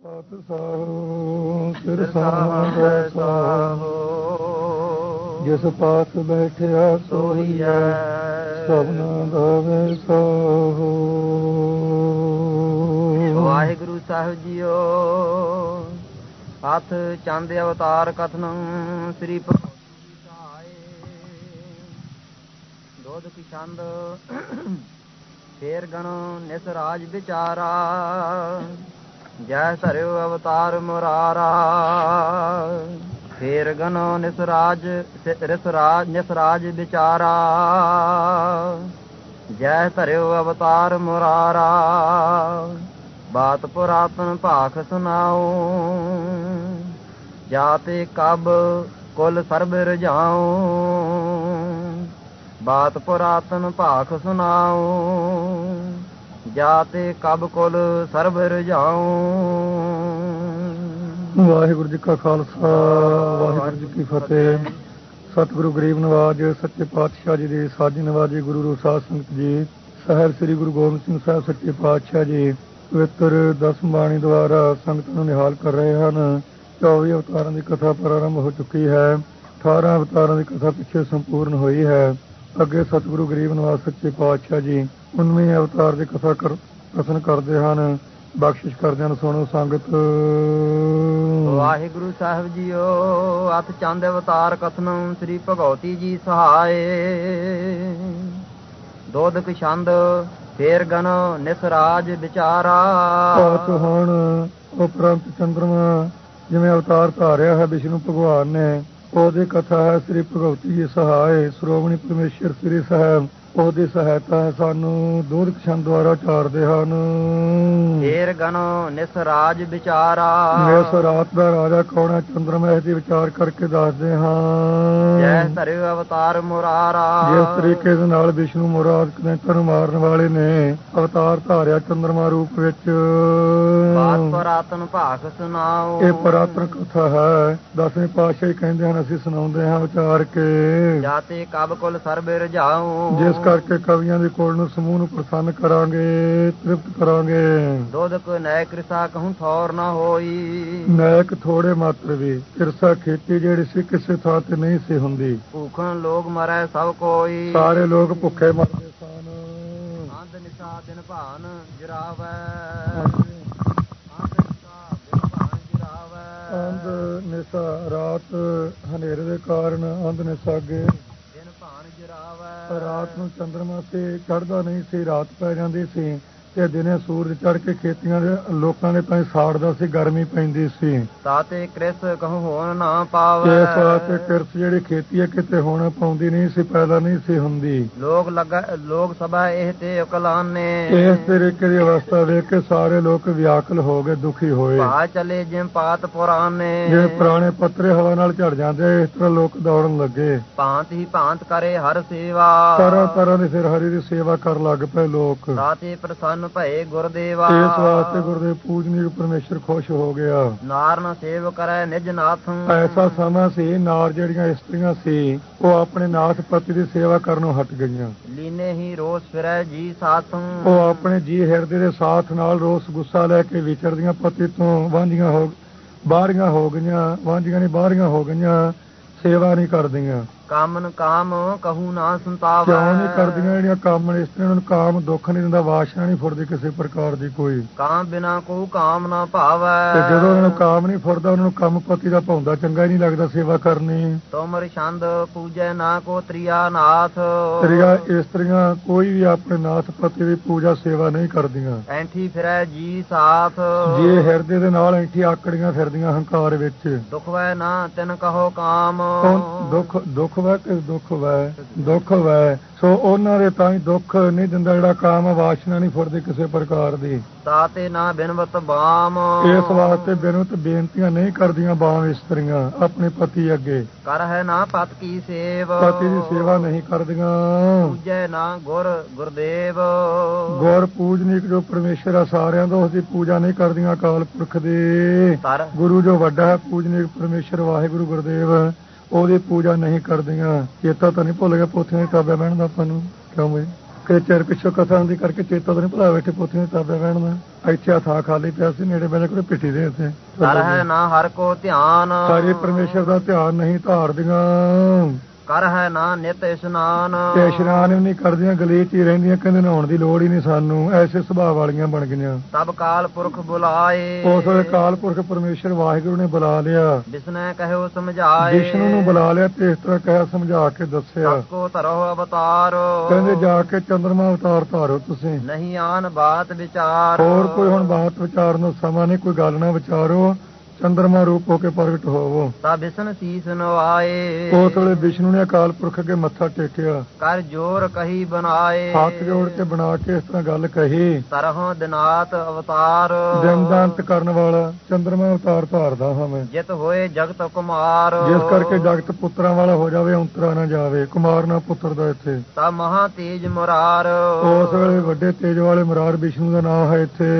ਪਾਤ ਸਾਹੋ ਸਿਰ ਸਾਹਮਣੇ ਸਾਹੋ। ਜਿਸ ਪਾਸ ਬੈਠਿਆ ਸੋਹੀਐ ਸਭਨਾ ਦਾ ਵੈਸਾਹੋ ਵਾਹਿਗੁਰੂ ਸਾਹਿਬ ਜੀਓ ਹੱਥ ਚੰਦ ਅਵਤਾਰ ਕਥਨੰ ਸ੍ਰੀ ਦੋਧ ਕੀ ਛੰਦ ਫੇਰ ਗਣ ਨਿਸ ਰਾਜ ਵਿਚਾਰਾ। ਜੈ ਧਰਿਓ ਅਵਤਾਰ ਮੁਰਾਰਾ। ਫੇਰ ਗਨੋ ਨਿਸ ਰਾਜ ਨਿਸਰਾਜ ਨਿਸ ਵਿਚਾਰਾ। ਜੈ ਧਰਿਓ ਅਵਤਾਰ ਮੁਰਾਰਾ। ਬਾਤ ਪੁਰਾਤਨ ਭਾਖ ਸੁਨਾਓ। ਜਾਤੇ ਕਬ ਕੁਲ ਸਰਬ ਰਜਾਉ ਬਾਤ ਪੁਰਾਤਨ ਭਾਖ ਸੁਨਾਓ। ਜਾਤੇ ਕਬ ਕੁਲ ਸਰਬ ਰਜਾਉ। ਵਾਹਿਗੁਰੂ ਜੀ ਕਾ ਖਾਲਸਾ, ਵਾਹਿਗੁਰੂ ਜੀ ਕੀ ਫਤਿਹ। ਸਤਿਗੁਰੂ ਗਰੀਬ ਨਵਾਜ, ਸੱਚੇ ਪਾਤਸ਼ਾਹ ਜੀ ਦੇ ਸਾਜੀ ਨਵਾਜੇ ਗੁਰੂ ਰੂਪ ਸੰਗਤ ਜੀ, ਸਾਹਿਬ ਸ੍ਰੀ ਗੁਰੂ ਗੋਬਿੰਦ ਸਿੰਘ ਸਾਹਿਬ, ਸੱਚੇ ਪਾਤਸ਼ਾਹ ਜੀ, ਪਵਿੱਤਰ ਦਸ ਬਾਣੀ ਦੁਆਰਾ ਸੰਗਤ ਨੂੰ ਨਿਹਾਲ ਕਰ ਰਹੇ ਹਨ। 24 ਅਵਤਾਰਾਂ ਦੀ ਕਥਾ ਪ੍ਰਾਰੰਭ ਹੋ ਚੁੱਕੀ ਹੈ। 18 ਅਵਤਾਰਾਂ ਦੀ ਕਥਾ ਪਿੱਛੇ ਸੰਪੂਰਨ ਹੋਈ ਹੈ। ਅੱਗੇ ਸਤਿਗੁਰੂ ਗਰੀਬ ਨਵਾਜ, ਸੱਚੇ ਪਾਤਸ਼ਾਹ ਜੀ 19ਵੇਂ ਅਵਤਾਰ ਦੀ ਕਥਾ ਕਰ ਕਥਨ ਕਰਦੇ ਹਨ। ਬਖਸ਼ਿਸ਼ ਕਰਦੇ ਹਨ ਸੁਣੋ ਸੰਗਤ। ਵਾਹਿਗੁਰੂ ਸਾਹਿਬ ਜੀਓ ਅਤ ਚੰਦ ਅਵਤਾਰ ਕਥਨੰ ਸ੍ਰੀ ਭਗਵਤੀ ਜੀ ਸਹਾਏ। ਦੋਦਕ ਛੰਦ ਫੇਰ ਗਨ ਨਿਸ ਰਾਜ ਵਿਚਾਰਾ। ਪਾਤ ਹੁਣ ਉਪਰੰਤ ਚੰਦਰਮਾ ਜਿਵੇਂ ਅਵਤਾਰ ਧਾਰਿਆ ਹੈ ਵਿਸ਼ਨੂੰ ਭਗਵਾਨ ਨੇ ਉਹਦੀ ਕਥਾ ਹੈ ਸ੍ਰੀ ਭਗਵਤੀ ਜੀ ਸਹਾਏ। ਸ਼੍ਰੋਮਣੀ ਪਰਮੇਸ਼ਰ ਸ੍ਰੀ ਸਾਹਿਬ ਉਹਦੀ ਸਹਾਇਤਾ ਸਾਨੂੰ ਛੰਦ ਦੁਆਰਾ ਉਚਾਰਦੇ ਹਨ। ਫੇਰ ਗਨ ਨਿਸ ਰਾਜ ਵਿਚਾਰਾ। ਇਸ ਰਾਤ ਦਾ ਰਾਜਾ ਕੌਣ ਚੰਦਰਮਾ ਇਸ ਦੀ ਵਿਚਾਰ ਕਰਕੇ ਦੱਸਦੇ ਹਾਂ। ਜੈ ਧਰਿਓ ਅਵਤਾਰ ਮੁਰਾਰਾ। ਜਿਸ ਤਰੀਕੇ ਦੇ ਨਾਲ ਵਿਸ਼ਨੂੰ ਮੁਰਾਦ ਕਨੈਕਟਰ ਨੂੰ ਮਾਰਨ ਵਾਲੇ ਨੇ ਅਵਤਾਰ ਧਾਰਿਆ ਚੰਦਰਮਾ ਰੂਪ ਵਿੱਚ। ਬਾਤ ਪੁਰਾਤਨ ਭਾਖ ਸੁਨਾਓ ਇਹ ਪੁਰਾਤਨ ਕਥਾ ਹੈ। ਦਸਵੇਂ ਪਾਤਸ਼ਾਹ ਕਹਿੰਦੇ ਹਨ ਅਸੀਂ ਸੁਣਾਉਂਦੇ ਹਾਂ ਵਿਚਾਰ ਕੇ। ਜਾਤੇ ਕਬ ਕੁਲ ਸਰਬ ਰਜਾਉ। ਜਿਸ ਕਰਕੇ ਕਵੀਆਂ ਦੇ ਕੋਲ ਨੂੰ ਸਮੂਹ ਨੂੰ ਪ੍ਰਸੰਨ ਕਰਾਂਗੇ ਤ੍ਰਿਪਤ ਕਰਾਂਗੇ। ਦੋਦਕ ਨੈ ਕ੍ਰਿਸਾ ਕਹੂੰ ਥੌਰ ਨਾ ਹੋਈ। ਨਾਇਕ ਥੋੜੇ ਮਾਤਰ ਵੀ ਕਿਰਸਾ ਖੇਤੀ ਜਿਹੜੀ ਸੀ ਕਿਸੇ ਥਾਂ ਤੇ ਨਹੀਂ ਸੀ ਹੁੰਦੀ। ਭੂਖਣ ਲੋਗ ਮਰੈ ਸਭ ਕੋਈ। ਸਾਰੇ ਲੋਕ ਭੁੱਖੇ ਮਰਦੇ ਸਨ। ਅੰਧ ਨਿਸ਼ਾ ਦਿਨ ਭਾਨ ਜਰਾਵੈ ਅੰਧ ਨਿਸ਼ਾ ਨਿਸਾ ਰਾਤ ਹਨੇਰੇ ਦੇ ਕਾਰਨ ਅੰਧ ਭਾਨ ਜਰਾਵੈ ਰਾਤ ਨੂੰ ਚੰਦਰਮਾ ਤੇ ਚੜਦਾ ਨਹੀਂ ਸੀ ਰਾਤ ਪੈ ਜਾਂਦੀ ਸੀ। ਤੇ ਦਿਨੇ ਸੂਰਜ ਚੜ ਕੇ ਖੇਤੀਆਂ ਦੇ ਲੋਕਾਂ ਦੇ ਤਾਂ ਸਾੜਦਾ ਸੀ ਗਰਮੀ ਪੈਂਦੀ ਸੀ। ਤਾਤੇ ਕ੍ਰਿਸ ਕਹੂੰ ਹੋਣ ਨਾ ਪਾਵੈ। ਇਸ ਵਾਸਤੇ ਕਿਰਤ ਜਿਹੜੀ ਖੇਤੀ ਹੈ ਕਿਤੇ ਹੁਣ ਪਾਉਂਦੀ ਨਹੀਂ ਸੀ ਪੈਦਾ ਨਹੀਂ ਸੀ ਹੁੰਦੀ। ਲੋਕ ਲਗਾ ਲੋਕ ਸਭਾ ਇਹ ਤੇ ਉਕਲਾਨੇ। ਇਸ ਤਰੀਕੇ ਦੀ ਅਵਸਥਾ ਵੇਖ ਕੇ ਸਾਰੇ ਲੋਕ ਵਿਆਕਲ ਹੋ ਗਏ ਦੁਖੀ ਹੋਏ। ਭਾ ਚਲੇ ਜਿਮ ਪਾਤ ਪੁਰਾਨੇ। ਜੇ ਪੁਰਾਣੇ ਪੱਤਰੇ ਹਵਾ ਨਾਲ ਝੜ ਜਾਂਦੇ ਇਸ ਤਰ੍ਹਾਂ ਲੋਕ ਦੌੜਨ ਲੱਗੇ। ਭਾਂਤ ਹੀ ਭਾਂਤ ਕਰੇ ਹਰ ਸੇਵਾ। ਤਰ੍ਹਾਂ ਤਰ੍ਹਾਂ ਦੀ ਫਿਰ ਹਰੀ ਦੀ ਸੇਵਾ ਕਰਨ ਲੱਗ ਪਏ ਲੋਕ। ਤਾਤੇ ਪ੍ਰਸੰਨ ਭਏ ਗੁਰਦੇਵਾ। ਇਸ ਵਾਸਤੇ ਗੁਰਦੇਵ ਪੂਜਨੀਕ ਪਰਮੇਸ਼ਰ ਖੁਸ਼ ਹੋ ਗਿਆ। ਨਾਰਨ ਸੇਵ ਕਰੈ ਨਿਜ ਨਾਥੰ। ਐਸਾ ਸਮਾਂ ਸੀ ਨਾਰ ਜਿਹੜੀਆਂ ਇਸਤਰੀਆਂ ਸੀ ਉਹ ਆਪਣੇ ਨਾਥ ਪਤੀ ਦੀ ਸੇਵਾ ਕਰਨੋਂ ਹਟ ਗਈਆਂ। ਲੀਨੇ ਹੀ ਰੋਸ ਫਿਰੈ ਜੀ ਸਾਥੰ। ਉਹ ਆਪਣੇ ਜੀ ਹਿਰਦੇ ਦੇ ਸਾਥ ਨਾਲ ਰੋਸ ਗੁੱਸਾ ਲੈ ਕੇ ਵਿਚਰਦੀਆਂ ਪਤੀ ਤੋਂ ਵਾਂਝੀਆਂ ਹੋ ਬਾਹਰੀਆਂ ਹੋ ਗਈਆਂ ਵਾਂਝੀਆਂ ਨਹੀਂ ਬਾਹਰੀਆਂ ਹੋ ਗਈਆਂ ਸੇਵਾ ਨਹੀਂ ਕਰਦੀਆਂ। ਕਾਮਨ ਕਾਮ ਕਹੂ ਨਾ ਸੰਤਾਵੈ। ਕਿਉਂ ਨਹੀਂ ਕਰਦੀਆਂ ਜਿਹੜੀਆਂ ਕੰਮ ਨੇ? ਇਸਤਰੀਆਂ ਨੂੰ ਕਾਮ ਦੁੱਖ ਨਹੀਂ ਦਿੰਦਾ ਵਾਸ਼ਨਾ ਨਹੀਂ ਫੁਰਦੀ ਕਿਸੇ ਪ੍ਰਕਾਰ ਦੀ ਕੋਈ। ਕਾਮ ਬਿਨਾ ਕੋ ਕਾਮ ਨਾ ਭਾਵੈ। ਤੇ ਜਦੋਂ ਉਹਨਾਂ ਨੂੰ ਕਾਮ ਨਹੀਂ ਫੁਰਦਾ ਉਹਨਾਂ ਨੂੰ ਕੰਮ ਪਤੀ ਦਾ ਭਾਉਂਦਾ ਚੰਗਾ ਹੀ ਨਹੀਂ ਲੱਗਦਾ ਸੇਵਾ ਕਰਨੀ। ਤੋਮਰ ਛੰਦ ਪੂਜੈ ਨਾ ਕੋ ਤ੍ਰਿਆ ਨਾਥ। ਤੇਰੀਆਂ ਇਸਤਰੀਆਂ ਕੋਈ ਵੀ ਆਪਣੇ ਨਾਥ ਪਤੀ ਦੀ ਪੂਜਾ ਸੇਵਾ ਨਹੀਂ ਕਰਦੀਆਂ। ਐਂਠੀ ਫਿਰੈ ਜੀ ਸਾਥ। ਜੇ ਹਿਰਦੇ ਦੇ ਨਾਲ ਐਂਠੀ ਆਕੜੀਆਂ ਫਿਰਦੀਆਂ ਹੰਕਾਰ ਵਿੱਚ। ਦੁਖ ਵੈ ਨਾ ਤਿਨ ਕਹੋ ਕਾਮ। ਉਹ ਦੁੱਖ ਦੁੱਖ ਵੈ ਕਿ ਦੁੱਖ ਵੈ? ਦੁੱਖ ਵੈ। ਸੋ ਉਹਨਾਂ ਦੇ ਤਾਂ ਹੀ ਦੁੱਖ ਨਹੀਂ ਦਿੰਦਾ ਜਿਹੜਾ ਕਾਮ ਵਾਸ਼ਨਾ ਨਹੀਂ ਫੁਰਦੀ ਕਿਸੇ ਪ੍ਰਕਾਰ ਦੀ। ਤਾਤੇ ਨਾ ਬਿਨਵਤ ਬਾਮ। ਇਸ ਵਾਸਤੇ ਬੇਨੁਤ ਬੇਨਤੀਆਂ ਨਹੀਂ ਕਰਦੀਆਂ ਬਾਮ ਇਸਤਰੀਆਂ ਆਪਣੇ ਪਤੀ ਅੱਗੇ। ਕਰ ਹੈ ਨਾ ਪਤ ਕੀ ਸੇਵ। ਪਤੀ ਦੀ ਸੇਵਾ ਨਹੀਂ ਕਰਦੀਆਂ। ਪੂਜੈ ਨਾ ਗੁਰ ਗੁਰਦੇਵ। ਗੁਰ ਪੂਜਨੀਕ ਜੋ ਪਰਮੇਸ਼ਰ ਆ ਸਾਰਿਆਂ ਦਾ ਉਸ ਦੀ ਪੂਜਾ ਨਹੀਂ ਕਰਦੀਆਂ ਅਕਾਲ ਪੁਰਖ ਦੀ। ਗੁਰੂ ਜੋ ਵੱਡਾ ਹੈ ਪੂਜਨੀਕ ਪਰਮੇਸ਼ਰ ਵਾਹਿਗੁਰੂ ਗੁਰਦੇਵ। ਉਹਦੀ ਪੂਜਾ ਨਹੀਂ ਕਰਦੀਆਂ। ਚੇਤਾ ਤਾਂ ਨਹੀਂ ਭੁੱਲ ਗਿਆ ਪੋਥੀਆਂ ਦੀ ਕਿਤਾਬਾਂ ਬਹਿਣ ਦਾ ਆਪਾਂ ਨੂੰ। ਕਿਉਂ ਬਈ? ਕਿ ਚਿਰ ਪਿੱਛੋਂ ਕਥਾ ਹੁੰਦੀ ਕਰਕੇ ਚੇਤਾ ਤਾਂ ਨਹੀਂ ਭੁਲਾ ਬੈਠੇ ਪੋਥੀਆਂ ਤਾਬੇ ਬਹਿਣ ਇੱਥੇ ਆ ਥਾਂ ਖਾਲੀ ਪਿਆ ਸੀ ਨੇੜੇ ਬੈਠੇ ਕੋਲ ਪਿੱਠੀ ਦੇ ਉੱਤੇ। ਕਰ ਹੈ ਨਾ ਹਰ ਕੋ ਧਿਆਨ। ਸਾਰੇ ਪਰਮੇਸ਼ਰ ਦਾ ਧਿਆਨ ਨਹੀਂ ਧਾਰਦੀਆਂ। ਕਰ ਹੈ ਨਾ ਨਿਤ ਇਸ਼ਨਾਨ। ਤੇ ਇਸ਼ਨਾਨ ਵੀ ਨਹੀਂ ਕਰਦੀਆਂ ਗਲੀਚ ਹੀ ਰਹਿੰਦੀਆਂ ਕਹਿੰਦੇ ਨਹਾਉਣ ਦੀ ਲੋੜ ਹੀ ਨਹੀਂ ਸਾਨੂੰ ਐਸੇ ਸੁਭਾਅ ਵਾਲੀਆਂ ਬਣ ਗਈਆਂ। ਤਬ ਕਾਲ ਪੁਰਖ ਬੁਲਾਏ। ਉਸ ਵੇਲੇ ਕਾਲ ਪੁਰਖ ਪਰਮੇਸ਼ਰ ਵਾਹਿਗੁਰੂ ਨੇ ਬੁਲਾ ਲਿਆ। ਵਿਸਨੈ ਕਹਿਓ ਸਮਝਾਏ। ਵਿਸ਼ਨੂੰ ਨੂੰ ਬੁਲਾ ਲਿਆ ਤੇ ਇਸ ਤਰ੍ਹਾਂ ਕਹਿਆ ਸਮਝਾ ਕੇ ਦੱਸਿਆ। ਕੋ ਧਰੋ ਅਵਤਾਰ। ਕਹਿੰਦੇ ਜਾ ਕੇ ਚੰਦਰਮਾ ਅਵਤਾਰ ਧਾਰੋ ਤੁਸੀਂ। ਨਹੀਂ ਆਨ ਬਾਤ ਵਿਚਾਰ। ਹੋਰ ਕੋਈ ਹੁਣ ਬਾਤ ਵਿਚਾਰਨ ਨੂੰ ਸਮਾਂ ਨਹੀਂ ਕੋਈ ਗੱਲ ਨਾ ਵਿਚਾਰੋ। ਚੰਦਰਮਾ ਰੂਪ ਹੋ ਕੇ ਪ੍ਰਗਟ ਹੋਵੋ। ਤਾ ਵਿਸ਼ਨ ਸੀਸ ਨਵਾਏ ਉਸ ਵੇਲੇ ਵਿਸ਼ਨੂੰ ਨੇ ਅਕਾਲ ਪੁਰਖ ਅੱਗੇ ਮੱਥਾ ਟੇਕਿਆ। ਕਰ ਜੋਰ ਕਹੀ ਬਣਾਏ। ਹੱਥ ਜੋੜ ਕੇ ਬਣਾ ਕੇ ਇਸ ਤਰ੍ਹਾਂ ਗੱਲ ਕਹੀ। ਤਰਹੁ ਦਿਨਾਤ ਅਵਤਾਰ। ਅੰਤ ਕਰਨ ਵਾਲਾ ਚੰਦਰਮਾ ਅਵਤਾਰ ਧਾਰਦਾ ਹਾਂ ਮੈਂ। ਜਿਤ ਹੋਏ ਜਗਤ ਕੁਮਾਰ। ਜਿਸ ਕਰਕੇ ਜਗਤ ਪੁੱਤਰਾਂ ਵਾਲਾ ਹੋ ਜਾਵੇ ਔਂਤਰਾ ਨਾ ਜਾਵੇ। ਕੁਮਾਰ ਨਾ ਪੁੱਤਰ ਦਾ ਇੱਥੇ। ਤਾ ਮਹਾ ਤੇਜ ਮੁਰਾਰ। ਉਸ ਵੇਲੇ ਵੱਡੇ ਤੇਜ ਵਾਲੇ ਮਰਾਰ ਵਿਸ਼ਨੂੰ ਦਾ ਨਾਮ ਹੈ ਇੱਥੇ।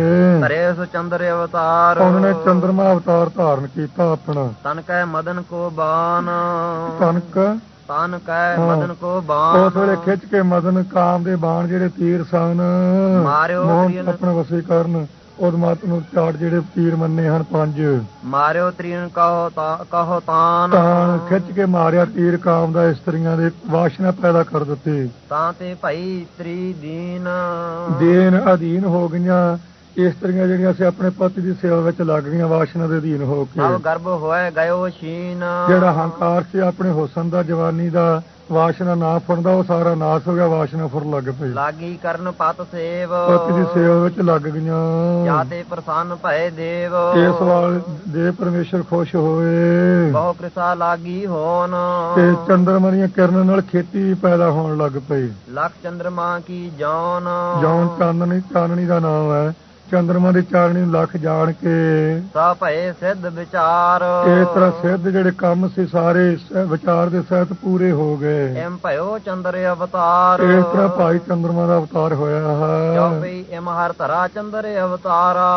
ਤਰੇ ਸੁ ਚੰਦਰ ਅਵਤਾਰ। ਉਹਨਾਂ ਚੰਦਰਮਾ ਅਵਤਾਰ ਧਾਰਨ ਕੀਤਾ ਆਪਣਾ। ਤਨ ਕੈ ਮਦਨ ਕੋ ਬਾਨ ਕਨਕ ਤਨ ਕੈ। ਮਦਨ ਕੋ ਬਾਨ ਉਸ ਵੇਲੇ ਖਿੱਚ ਕੇ ਮਦਨ ਕਾਮ ਦੇ ਬਾਣ ਜਿਹੜੇ ਤੀਰ ਸਨ ਮਾਰਿਓ। ਆਪਣਾ ਵਸੇ ਕਰਨ ਉਦ ਮਤ ਨੂੰ ਚਾੜ ਜਿਹੜੇ ਤੀਰ ਮੰਨੇ ਹਨ ਪੰਜ। ਮਾਰਿਓ ਤ੍ਰਿਣ ਕਹੋ ਤਾ ਕਹੋ ਤਾਨ। ਤਾਂ ਖਿੱਚ ਕੇ ਮਾਰਿਆ ਤੀਰ ਕਾਮ ਦਾ ਇਸਤਰੀਆਂ ਦੇ ਵਾਸ਼ਨਾ ਪੈਦਾ ਕਰ ਦਿੱਤੀ। ਤਾਂ ਤੇ ਭਈ ਇਸਤਰੀ ਦੀਨ। ਦੇਨ ਅਧੀਨ ਹੋ ਗਈਆਂ। ਇਸਤਰੀਆਂ ਜਿਹੜੀਆਂ ਸੀ ਆਪਣੇ ਪਤੀ ਦੀ ਸੇਵਾ ਵਿੱਚ ਲੱਗ ਗਈਆਂ ਵਾਸ਼ਨਾ ਦੇ ਅਧੀਨ ਹੋ ਕੇ। ਸਭ ਗਰਭ ਹੋਏ ਗਇਓ ਸ਼ੀਨ ਜਿਹੜਾ ਹੰਕਾਰ ਸੀ ਆਪਣੇ ਹੁਸਨ ਦਾ ਜਵਾਨੀ ਦਾ ਵਾਸ਼ਨਾ ਨਾ ਫੁਰਦਾ ਉਹ ਸਾਰਾ ਨਾਸ ਹੋ ਗਿਆ ਵਾਸ਼ਨਾ ਫੁਰ ਲੱਗ ਪਈ ਲਾਗੀ ਕਰਨ ਪਤ ਸੇਵ। ਪਤੀ ਦੀ ਸੇਵਾ ਵਿੱਚ ਲੱਗ ਗਈਆਂ। ਜਾਤੇ ਪ੍ਰਸੰਨ ਭਏ ਦੇਵ। ਇਸ ਵਾਲ ਦੇ ਪਰਮੇਸ਼ਰ ਖੁਸ਼ ਹੋਏ। ਬਹੁ ਕ੍ਰਿਸਾ ਲਾਗੀ ਹੋਨ ਤੇ ਚੰਦਰਮਾ ਦੀਆਂ ਕਿਰਨ ਨਾਲ ਖੇਤੀ ਪੈਦਾ ਹੋਣ ਲੱਗ ਪਈ। ਲਖ ਚੰਦਰਮਾ ਕੀ ਜੌਨ। ਜੌਨ ਚਾਨਣੀ ਚਾਨਣੀ ਦਾ ਨਾਮ ਹੈ। ਚੰਦਰਮਾ ਦੀ ਚਾਨਣੀ ਨੂੰ ਲੱਖ ਜਾਣ ਕੇ ਸਾ ਭਏ ਸਿੱਧ ਵਿਚਾਰ। ਇਸ ਤਰ੍ਹਾਂ ਸਿੱਧ ਜਿਹੜੇ ਕੰਮ ਸੀ ਸਾਰੇ ਵਿਚਾਰ ਦੇ ਸਹਿਤ ਪੂਰੇ ਹੋ ਗਏ। ਐਮ ਭਇਓ ਚੰਦਰ ਅਵਤਾਰ। ਇਸ ਤਰ੍ਹਾਂ ਭਾਈ ਚੰਦਰਮਾ ਦਾ ਅਵਤਾਰ ਹੋਇਆ ਜੋ ਹੈ। ਪਈ ਐਮ ਹਰ ਧਰਾ ਚੰਦਰ ਅਵਤਾਰਾ।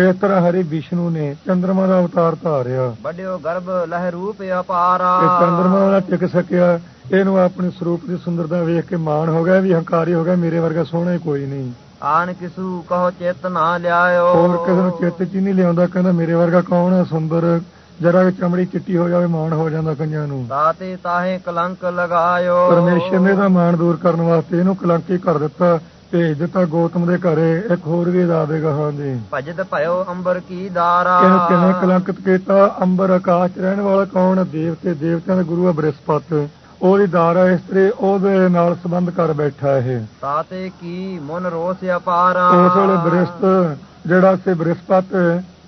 ਇਸ ਤਰ੍ਹਾਂ ਹਰੀ ਵਿਸ਼ਨੂੰ ਨੇ ਚੰਦਰਮਾ ਦਾ ਅਵਤਾਰ ਧਾਰਿਆ। ਵੱਡਿਓ ਗਰਭ ਲਹਿ ਰੂਪ ਅਪਾਰਾ। ਤੇ ਚੰਦਰਮਾ ਵਾਲਾ ਟਿਕ ਸਕਿਆ। ਇਹਨੂੰ ਆਪਣੇ ਸਰੂਪ ਦੀ ਸੁੰਦਰਤਾ ਵੇਖ ਕੇ ਮਾਣ ਹੋ ਗਿਆ ਵੀ ਹੰਕਾਰੀ ਹੋ ਗਿਆ ਮੇਰੇ ਵਰਗਾ ਸੋਹਣਾ ਹੀ ਕੋਈ ਨਹੀਂ। ਆਨ ਕਿਸੂ ਕਹੋ ਚਿਤ ਨਾ ਲਿਆਇਓ। ਹੋਰ ਕਿਸੇ ਨੂੰ ਚਿੱਤ ਚ ਹੀ ਨਹੀਂ ਲਿਆਉਂਦਾ ਕਹਿੰਦਾ ਮੇਰੇ ਵਰਗਾ ਕੌਣ ਹੈ ਸੁੰਦਰ? ਜਰਾ ਚਮੜੀ ਚਿੱਟੀ ਹੋ ਜਾਵੇ ਮਾਣ ਹੋ ਜਾਂਦਾ ਕਈਆਂ ਨੂੰ। ਤਾਤੇ ਤਾਹੇ ਕਲੰਕ ਲਗਾਇਓ। ਪਰਮੇਸ਼ਰ ਨੇ ਇਹਦਾ ਮਾਣ ਦੂਰ ਕਰਨ ਵਾਸਤੇ ਇਹਨੂੰ ਕਲੰਕੀ ਕਰ ਦਿੱਤਾ ਭੇਜ ਦਿੱਤਾ ਗੌਤਮ ਦੇ ਘਰੇ ਇੱਕ ਹੋਰ ਵੀ ਦਾਦੇ ਗਾਹਾਂ ਦੇ ਭਜਤ ਭਇਓ ਅੰਬਰ ਕੀ ਦਾਰਾ। ਇਹਨੂੰ ਕਿਵੇਂ ਕਲੰਕਿਤ ਕੀਤਾ? ਅੰਬਰ ਆਕਾਸ਼ ਰਹਿਣ ਵਾਲਾ ਕੌਣ? ਦੇਵਤੇ ਦੇਵਤਿਆਂ ਦਾ ਗੁਰੂ ਹੈ ਬ੍ਰਿਹਸਪਤ। ਉਹਦੀ ਦਾਰਾ ਇਸਤਰੀ ਉਹਦੇ ਨਾਲ ਸੰਬੰਧ ਕਰ ਬੈਠਾ ਇਹ। ਤਾਤੇ ਕੀ ਮਨ ਰੋਸ ਅਪਾਰਾ ਉਸ ਵੇਲੇ ਬ੍ਰਿਹਸਪਤ ਜਿਹੜਾ ਸੀ ਬ੍ਰਿਹਸਪਤ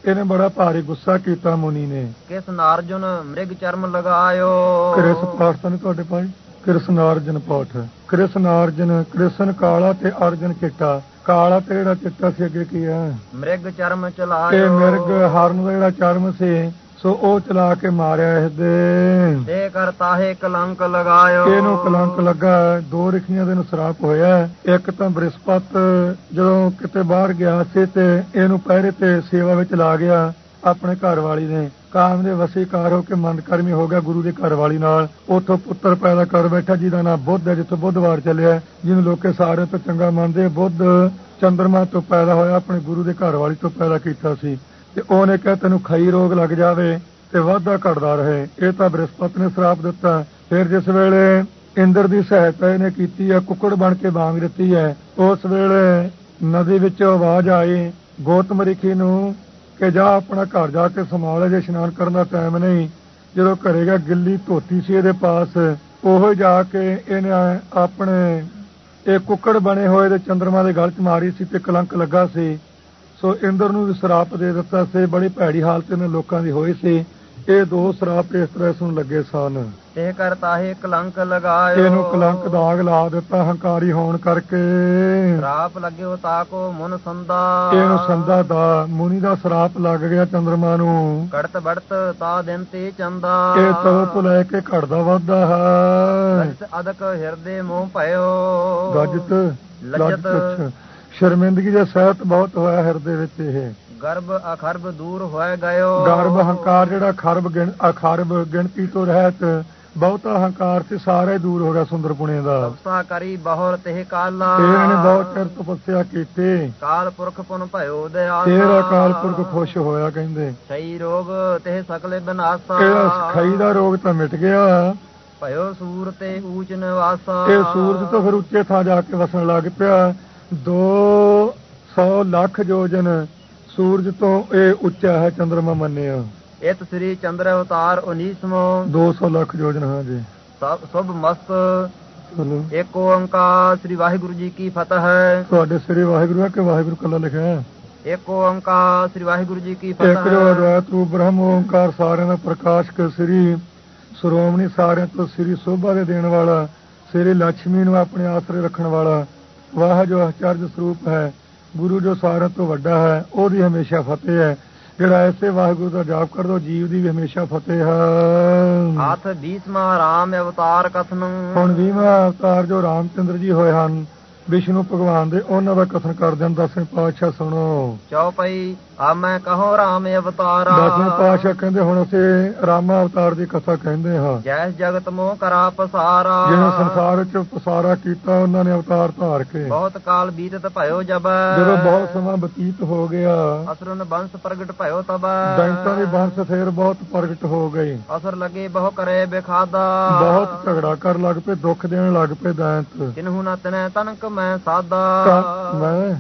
ਇਹਨੇ ਬੜਾ ਭਾਰੀ ਗੁੱਸਾ ਕੀਤਾ ਮੁਨੀ ਨੇ। ਕਿਸ ਨਾਰਜੁਨ ਮ੍ਰਿਗ ਚਰਮ ਲਗਾਇਓ? ਕ੍ਰਿਸ ਪਾਠ ਤਾਂ ਨਹੀਂ ਤੁਹਾਡੇ ਭਾਈ? ਕ੍ਰਿਸ਼ਨਾਰਜਨ ਪਾਠ। ਕ੍ਰਿਸ਼ਨਾਰਜਨ ਕ੍ਰਿਸ਼ਨ ਕਾਲਾ ਤੇ ਅਰਜਨ ਚਿੱਟਾ। ਕਾਲਾ ਤੇ ਜਿਹੜਾ ਚਿੱਟਾ ਸੀ ਅੱਗੇ ਕੀ ਹੈ ਮ੍ਰਿਗ ਚਰਮ ਚਲਾਇਓ। ਮਿਰਗ ਹਰਨ ਦਾ ਜਿਹੜਾ ਚਰਮ ਸੀ ਸੋ ਉਹ ਚਲਾ ਕੇ ਮਾਰਿਆ ਇਹਦੇ ਤੇ ਕਰ ਤਾਹੇ ਕਲੰਕ ਲਗਾਇਓ ਇਹਨੂੰ ਕਲੰਕ ਲੱਗਾ। ਦੋ ਰਿਖੀਆਂ ਦੇ ਨੂੰ ਸਰਾਪ ਹੋਇਆ। ਇੱਕ ਤਾਂ ਬ੍ਰਿਹਸਪਤ ਜਦੋਂ ਕਿਤੇ ਬਾਹਰ ਗਿਆ ਸੀ ਤੇ ਇਹਨੂੰ ਪਹਿਰੇ ਤੇ ਸੇਵਾ ਵਿੱਚ ਲਾ ਗਿਆ ਆਪਣੇ ਘਰ ਵਾਲੀ ਨੇ ਕਾਮ ਦੇ ਵਸੀਕਾਰ ਹੋ ਕੇ ਮੰਦਕਰਮੀ ਹੋ ਗਿਆ ਗੁਰੂ ਦੇ ਘਰ ਵਾਲੀ ਨਾਲ ਉਥੋਂ ਪੁੱਤਰ ਪੈਦਾ ਕਰ ਬੈਠਾ ਜਿਹਦਾ ਨਾਮ ਬੁੱਧ ਹੈ ਜਿੱਥੋਂ ਬੁੱਧਵਾਰ ਚੱਲਿਆ ਜਿਹਨੂੰ ਲੋਕੇ ਸਾਰੇ ਤੋਂ ਚੰਗਾ ਮੰਨਦੇ ਬੁੱਧ ਚੰਦਰਮਾ ਤੋਂ ਪੈਦਾ ਹੋਇਆ ਆਪਣੇ ਗੁਰੂ ਦੇ ਘਰ ਵਾਲੀ ਤੋਂ ਪੈਦਾ ਕੀਤਾ ਸੀ ਤੇ ਉਹਨੇ ਕਿਹਾ, ਤੈਨੂੰ ਖਈ ਰੋਗ ਲੱਗ ਜਾਵੇ ਤੇ ਵਾਧਾ ਘਟਦਾ ਰਹੇ। ਇਹ ਤਾਂ ਬ੍ਰਿਹਸਪਤ ਨੇ ਸਰਾਪ ਦਿੱਤਾ। ਫਿਰ ਜਿਸ ਵੇਲੇ ਇੰਦਰ ਦੀ ਸਹਾਇਤਾ ਇਹਨੇ ਕੀਤੀ ਹੈ, ਕੁੱਕੜ ਬਣ ਕੇ ਬਾਂਗ ਦਿੱਤੀ ਹੈ, ਉਸ ਵੇਲੇ ਨਦੀ ਵਿੱਚ ਆਵਾਜ਼ ਆਈ ਗੌਤਮ ਰਿਖੀ ਨੂੰ ਕਿ ਜਾ ਆਪਣਾ ਘਰ ਜਾ ਕੇ ਸੰਭਾਲ ਜੇ ਇਸ਼ਨਾਨ ਕਰਨ ਦਾ ਟਾਈਮ ਨਹੀਂ। ਜਦੋਂ ਘਰੇ ਗਿਆ, ਗਿੱਲੀ ਧੋਤੀ ਸੀ ਇਹਦੇ ਪਾਸ, ਉਹ ਜਾ ਕੇ ਇਹਨੇ ਆਪਣੇ ਇਹ ਕੁੱਕੜ ਬਣੇ ਹੋਏ ਦੇ ਚੰਦਰਮਾ ਦੇ ਗਲ 'ਚ ਮਾਰੀ ਸੀ ਤੇ ਕਲੰਕ ਲੱਗਾ ਸੀ। ਸੋ ਇੰਦਰ ਨੂੰ ਵੀ ਸਰਾਪ ਦੇ ਦਿੱਤਾ ਸੀ ਬੜੀ ਭੈੜੀ ਹਾਲਤ ਇਹਨਾਂ ਲੋਕਾਂ ਦੀ ਹੋਈ ਸੀ। ਇਹ ਦੋ ਸਰਾਪ ਇਸ ਤਰ੍ਹਾਂ ਇਸ ਨੂੰ ਲੱਗੇ ਸਨ। ਤੇ ਕਰ ਤਾਹੇ ਕਲੰਕ ਲਗਾਇਓ। ਇਹਨੂੰ ਕਲੰਕ ਦਾਗ ਲਾ ਦਿੱਤਾ ਹੰਕਾਰੀ ਹੋਣ ਕਰਕੇ। ਰਾਪ ਲੱਗਿਓ ਤਾਕੋ ਮਨ ਸੰਦਾ। ਇਹਨੂੰ ਸੰਦਾ ਦਾ ਮੁਨੀ ਦਾ ਸਰਾਪ ਲੱਗ ਗਿਆ ਚੰਦਰਮਾ ਨੂੰ। ਕੜਤ ਬੜਤ ਤਾ ਦਿਨ ਤੇ ਚੰਦਾ। ਇਹ ਤਵ ਤੋਂ ਲੈ ਕੇ ਘਟਦਾ ਵੱਧਦਾ ਹੈ। ਅਦਕ ਹਿਰਦੇ ਮੋਹ ਭਇਓ। ਗੱਜਤ ਲੱਜਤ ਸ਼ਰਮਿੰਦਗੀ ਦਾ ਸਹਿਤ ਬਹੁਤ ਹੋਇਆ ਹਿਰਦੇ ਵਿੱਚ ਇਹ। ਗਰਭ ਅਖਰਬ ਦੂਰ ਹੋਏ ਗਇਓ ਗਰਭ ਹੰਕਾਰ ਜਿਹੜਾ ਖਰਬ ਗਿਣ ਅਖਰਬ ਗਿਣਤੀ ਤੋਂ ਰਹਿਤ ਬਹੁਤਾ ਹੰਕਾਰ ਸੀ ਸਾਰਾ ਦੂਰ ਹੋ ਗਿਆ ਸੁੰਦਰ ਪੁਣੇ ਦਾ। ਤਪਸਾ ਕਰੀ ਬਹੁਰ ਤਹਿ ਕਾਲਾ। ਤੇ ਇਹਨੇ ਬਹੁਤ ਚਿਰ ਤਪੱਸਿਆ ਕੀਤੀ। ਕਾਲ ਪੁਰਖ ਪੁਨ ਭਇਓ ਦਿਆਲ। ਤੇਰਾ ਅਕਾਲ ਪੁਰਖ ਖੁਸ਼ ਹੋਇਆ ਕਹਿੰਦੇ। ਸਈ ਰੋਗ ਤਹਿ ਸਕਲੇ ਬਨਾਸਾ। ਖਈ ਦਾ ਰੋਗ ਤਾਂ ਮਿਟ ਗਿਆ। ਭਇਓ ਸੂਰ ਤੇ ਊਚ ਨਿਵਾਸਾ। ਇਹ ਸੂਰਜ ਤੋਂ ਫਿਰ ਉੱਚੇ ਥਾਂ ਜਾ ਕੇ ਵਸਣ ਲੱਗ ਪਿਆ। 200 ਲੱਖ ਯੋਜਨ ਸੂਰਜ ਤੋਂ ਇਹ ਉੱਚਾ ਹੈ ਚੰਦਰਮਾ ਮੰਨਿਆ। ਇਤ ਸ੍ਰੀ ਚੰਦਰ ਅਵਤਾਰ 19ਵਾਂ 200 ਲੱਖ ਯੋਜਨ ਹਾਂ ਜੀ। ਸਭ ਸੁਭ ਮਸਤ। ਚਲੋ। ਏਕ ਓੰਕਾਰ ਸ੍ਰੀ ਵਾਹਿਗੁਰੂ ਜੀ ਕੀ ਫਤਿਹ ਹੈ। ਤੁਹਾਡੇ ਸਿਰੇ ਵਾਹਿਗੁਰੂ ਹੈ ਕਿ ਵਾਹਿਗੁਰੂ ਕੱਲਾ ਲਿਖਿਆ ਹੈ? ਏਕ ਓੰਕਾਰ ਸ੍ਰੀ ਵਾਹਿਗੁਰੂ ਜੀ ਕੀ ਇੱਕ ਫਤਿਹ ਹੈ। ਅਦਵੈਤ ਰੂਪ ਬ੍ਰਹਮ ਓੰਕਾਰ ਸਾਰਿਆਂ ਦਾ ਪ੍ਰਕਾਸ਼ਕ ਸ੍ਰੀ ਸ਼੍ਰੋਮਣੀ ਸਾਰਿਆਂ ਤੋਂ ਸ੍ਰੀ ਸੋਭਾ ਦੇ ਦੇਣ ਵਾਲਾ ਸ੍ਰੀ ਲక్ష్ਮੀ ਨੂੰ ਆਪਣੇ ਆਸਰੇ ਰੱਖਣ ਵਾਲਾ ਵਾਹ ਜੋ ਆਚਰਜ ਸਰੂਪ ਹੈ ਗੁਰੂ ਜੋ ਸਾਰਿਆਂ ਤੋਂ ਵੱਡਾ ਹੈ ਉਹਦੀ ਹਮੇਸ਼ਾ ਫਤਿਹ ਹੈ। ਜਿਹੜਾ ਐਸੇ ਵਾਹਿਗੁਰੂ ਦਾ ਜਾਪ ਕਰਦੋ ਜੀਵ ਦੀ ਵੀ ਹਮੇਸ਼ਾ ਫਤਿਹ ਹੈ। ਹਾਥ 20ਵਾਂ ਰਾਮ ਅਵਤਾਰ ਕਥਨ। ਹੁਣ 20ਵਾਂ ਅਵਤਾਰ ਜੋ ਰਾਮਚੰਦਰ ਜੀ ਹੋਏ ਹਨ ਵਿਸ਼ਨੂੰ ਭਗਵਾਨ ਦੇ ਉਹਨਾਂ ਦਾ ਕਥਨ ਕਰਦੇ ਹਨ ਦਸਵੇਂ ਪਾਤਸ਼ਾਹ ਸੁਣੋ। ਚੌਪਈ ਆ ਮੈਂ ਕਹੋ ਰਾਮ ਅਵਤਾਰਾ। ਦਸਵੇਂ ਪਾਤਸ਼ਾਹ ਕਹਿੰਦੇ ਹੁਣ ਅਸੀਂ ਰਾਮਾ ਅਵਤਾਰ ਦੀ ਕਥਾ ਕਹਿੰਦੇ ਹਾਂ। ਜੈਸ ਜਗਤ ਮੋਹ ਕਰਾ ਪਸਾਰਾ। ਜਿਹਨੇ ਸੰਸਾਰ ਵਿੱਚ ਪਸਾਰਾ ਕੀਤਾ ਉਹਨਾਂ ਨੇ ਅਵਤਾਰ ਧਾਰ ਕੇ। ਬਹੁਤ ਕਾਲ ਬੀਤਤ ਭਇਓ ਜਬ। ਜਦੋਂ ਬਹੁਤ ਸਮਾਂ ਬਤੀਤ ਹੋ ਗਿਆ ਅਸਰਨ ਬੰਸ ਪ੍ਰਗਟ ਭਇਓ ਤਬ। ਦੈਂਤਾਂ ਦੀ ਬੰਸ ਫੇਰ ਬਹੁਤ ਪ੍ਰਗਟ ਹੋ ਗਈ। ਅਸਰ ਲਗੇ ਬਹੁ ਕਰੇ ਬੇਖਾਦਾ। ਬਹੁਤ ਝਗੜਾ ਕਰਨ ਲੱਗ ਪਏ ਦੁੱਖ ਦੇਣ ਲੱਗ ਪਏ ਦੈਂਤ। ਕਿਨਹੂ ਨਾ ਤਨੈ ਤਨਕ ਮੈਂ ਸਾਦਾ। ਮੈਂ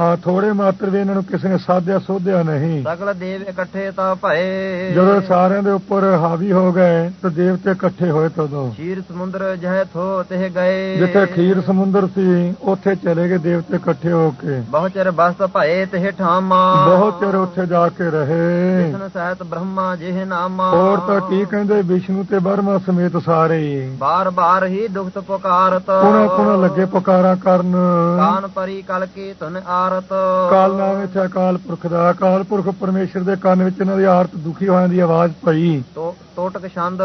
ਹਾਂ ਥੋੜੇ ਮਾਤਰ ਵੀ ਇਹਨਾਂ ਨੂੰ ਕਿਸੇ ਨੇ ਸਾਧਿਆ ਸੋਧਿਆ ਨਹੀਂ। ਸਗਲ ਦੇਵ ਇਕੱਠੇ ਤਾਂ ਭਏ। ਜਦੋਂ ਸਾਰਿਆਂ ਦੇ ਉੱਪਰ ਹਾਵੀ ਹੋ ਗਏ ਤੇ ਦੇਵਤੇ ਇਕੱਠੇ ਹੋਏ ਤਦੋਂ। ਸ਼ੀਰ ਸਮੁੰਦਰ ਜਹ ਥੋ ਤਹ ਗਏ। ਜਿੱਥੇ ਖੀਰ ਸਮੁੰਦਰ ਸੀ ਉੱਥੇ ਚਲੇ ਗਏ ਦੇਵਤੇ ਇਕੱਠੇ ਹੋ ਕੇ। ਬਹੁ ਚਿਰ ਬਸਤ ਭਏ ਤਹ ਠਾਮਾ। ਬਹੁਤ ਚਿਰ ਉੱਥੇ ਜਾ ਕੇ ਰਹੇ। ਵਿਸ਼ਨ ਸਹਿਤ ਬ੍ਰਹਮਾ ਜਿਹ ਨਾਮਾ। ਹੋਰ ਤਾਂ ਕੀ ਕਹਿੰਦੇ ਵਿਸ਼ਨੂੰ ਤੇ ਬਰਮਾ ਸਮੇਤ ਸਾਰੇ। ਬਾਰ ਬਾਰ ਹੀ ਦੁਖਤ ਪੁਕਾਰਤ। ਪੁਣਾ ਪੁਣਾ ਲੱਗੇ ਪੁਕਾਰਾਂ ਕਰਨ। ਕਾਨ ਪਰੀ ਕਲ ਕੀ ਧੁਨ ਆਰਤ। ਕਾਲ ਨਾਮ ਵਿੱਚ ਅਕਾਲ ਪੁਰਖ ਦਾ। ਅਕਾਲ ਪੁਰਖ ਪਰਮੇਸ਼ਰ ਦੇ ਕੰਨ ਵਿੱਚ ਇਹਨਾਂ ਦੀ ਆਰਤ ਦੁਖੀ ਹੋਇਆਂ ਦੀ ਆਵਾਜ਼ ਪਈ। ਤੋ ਟੋਟਕ ਛੰਦ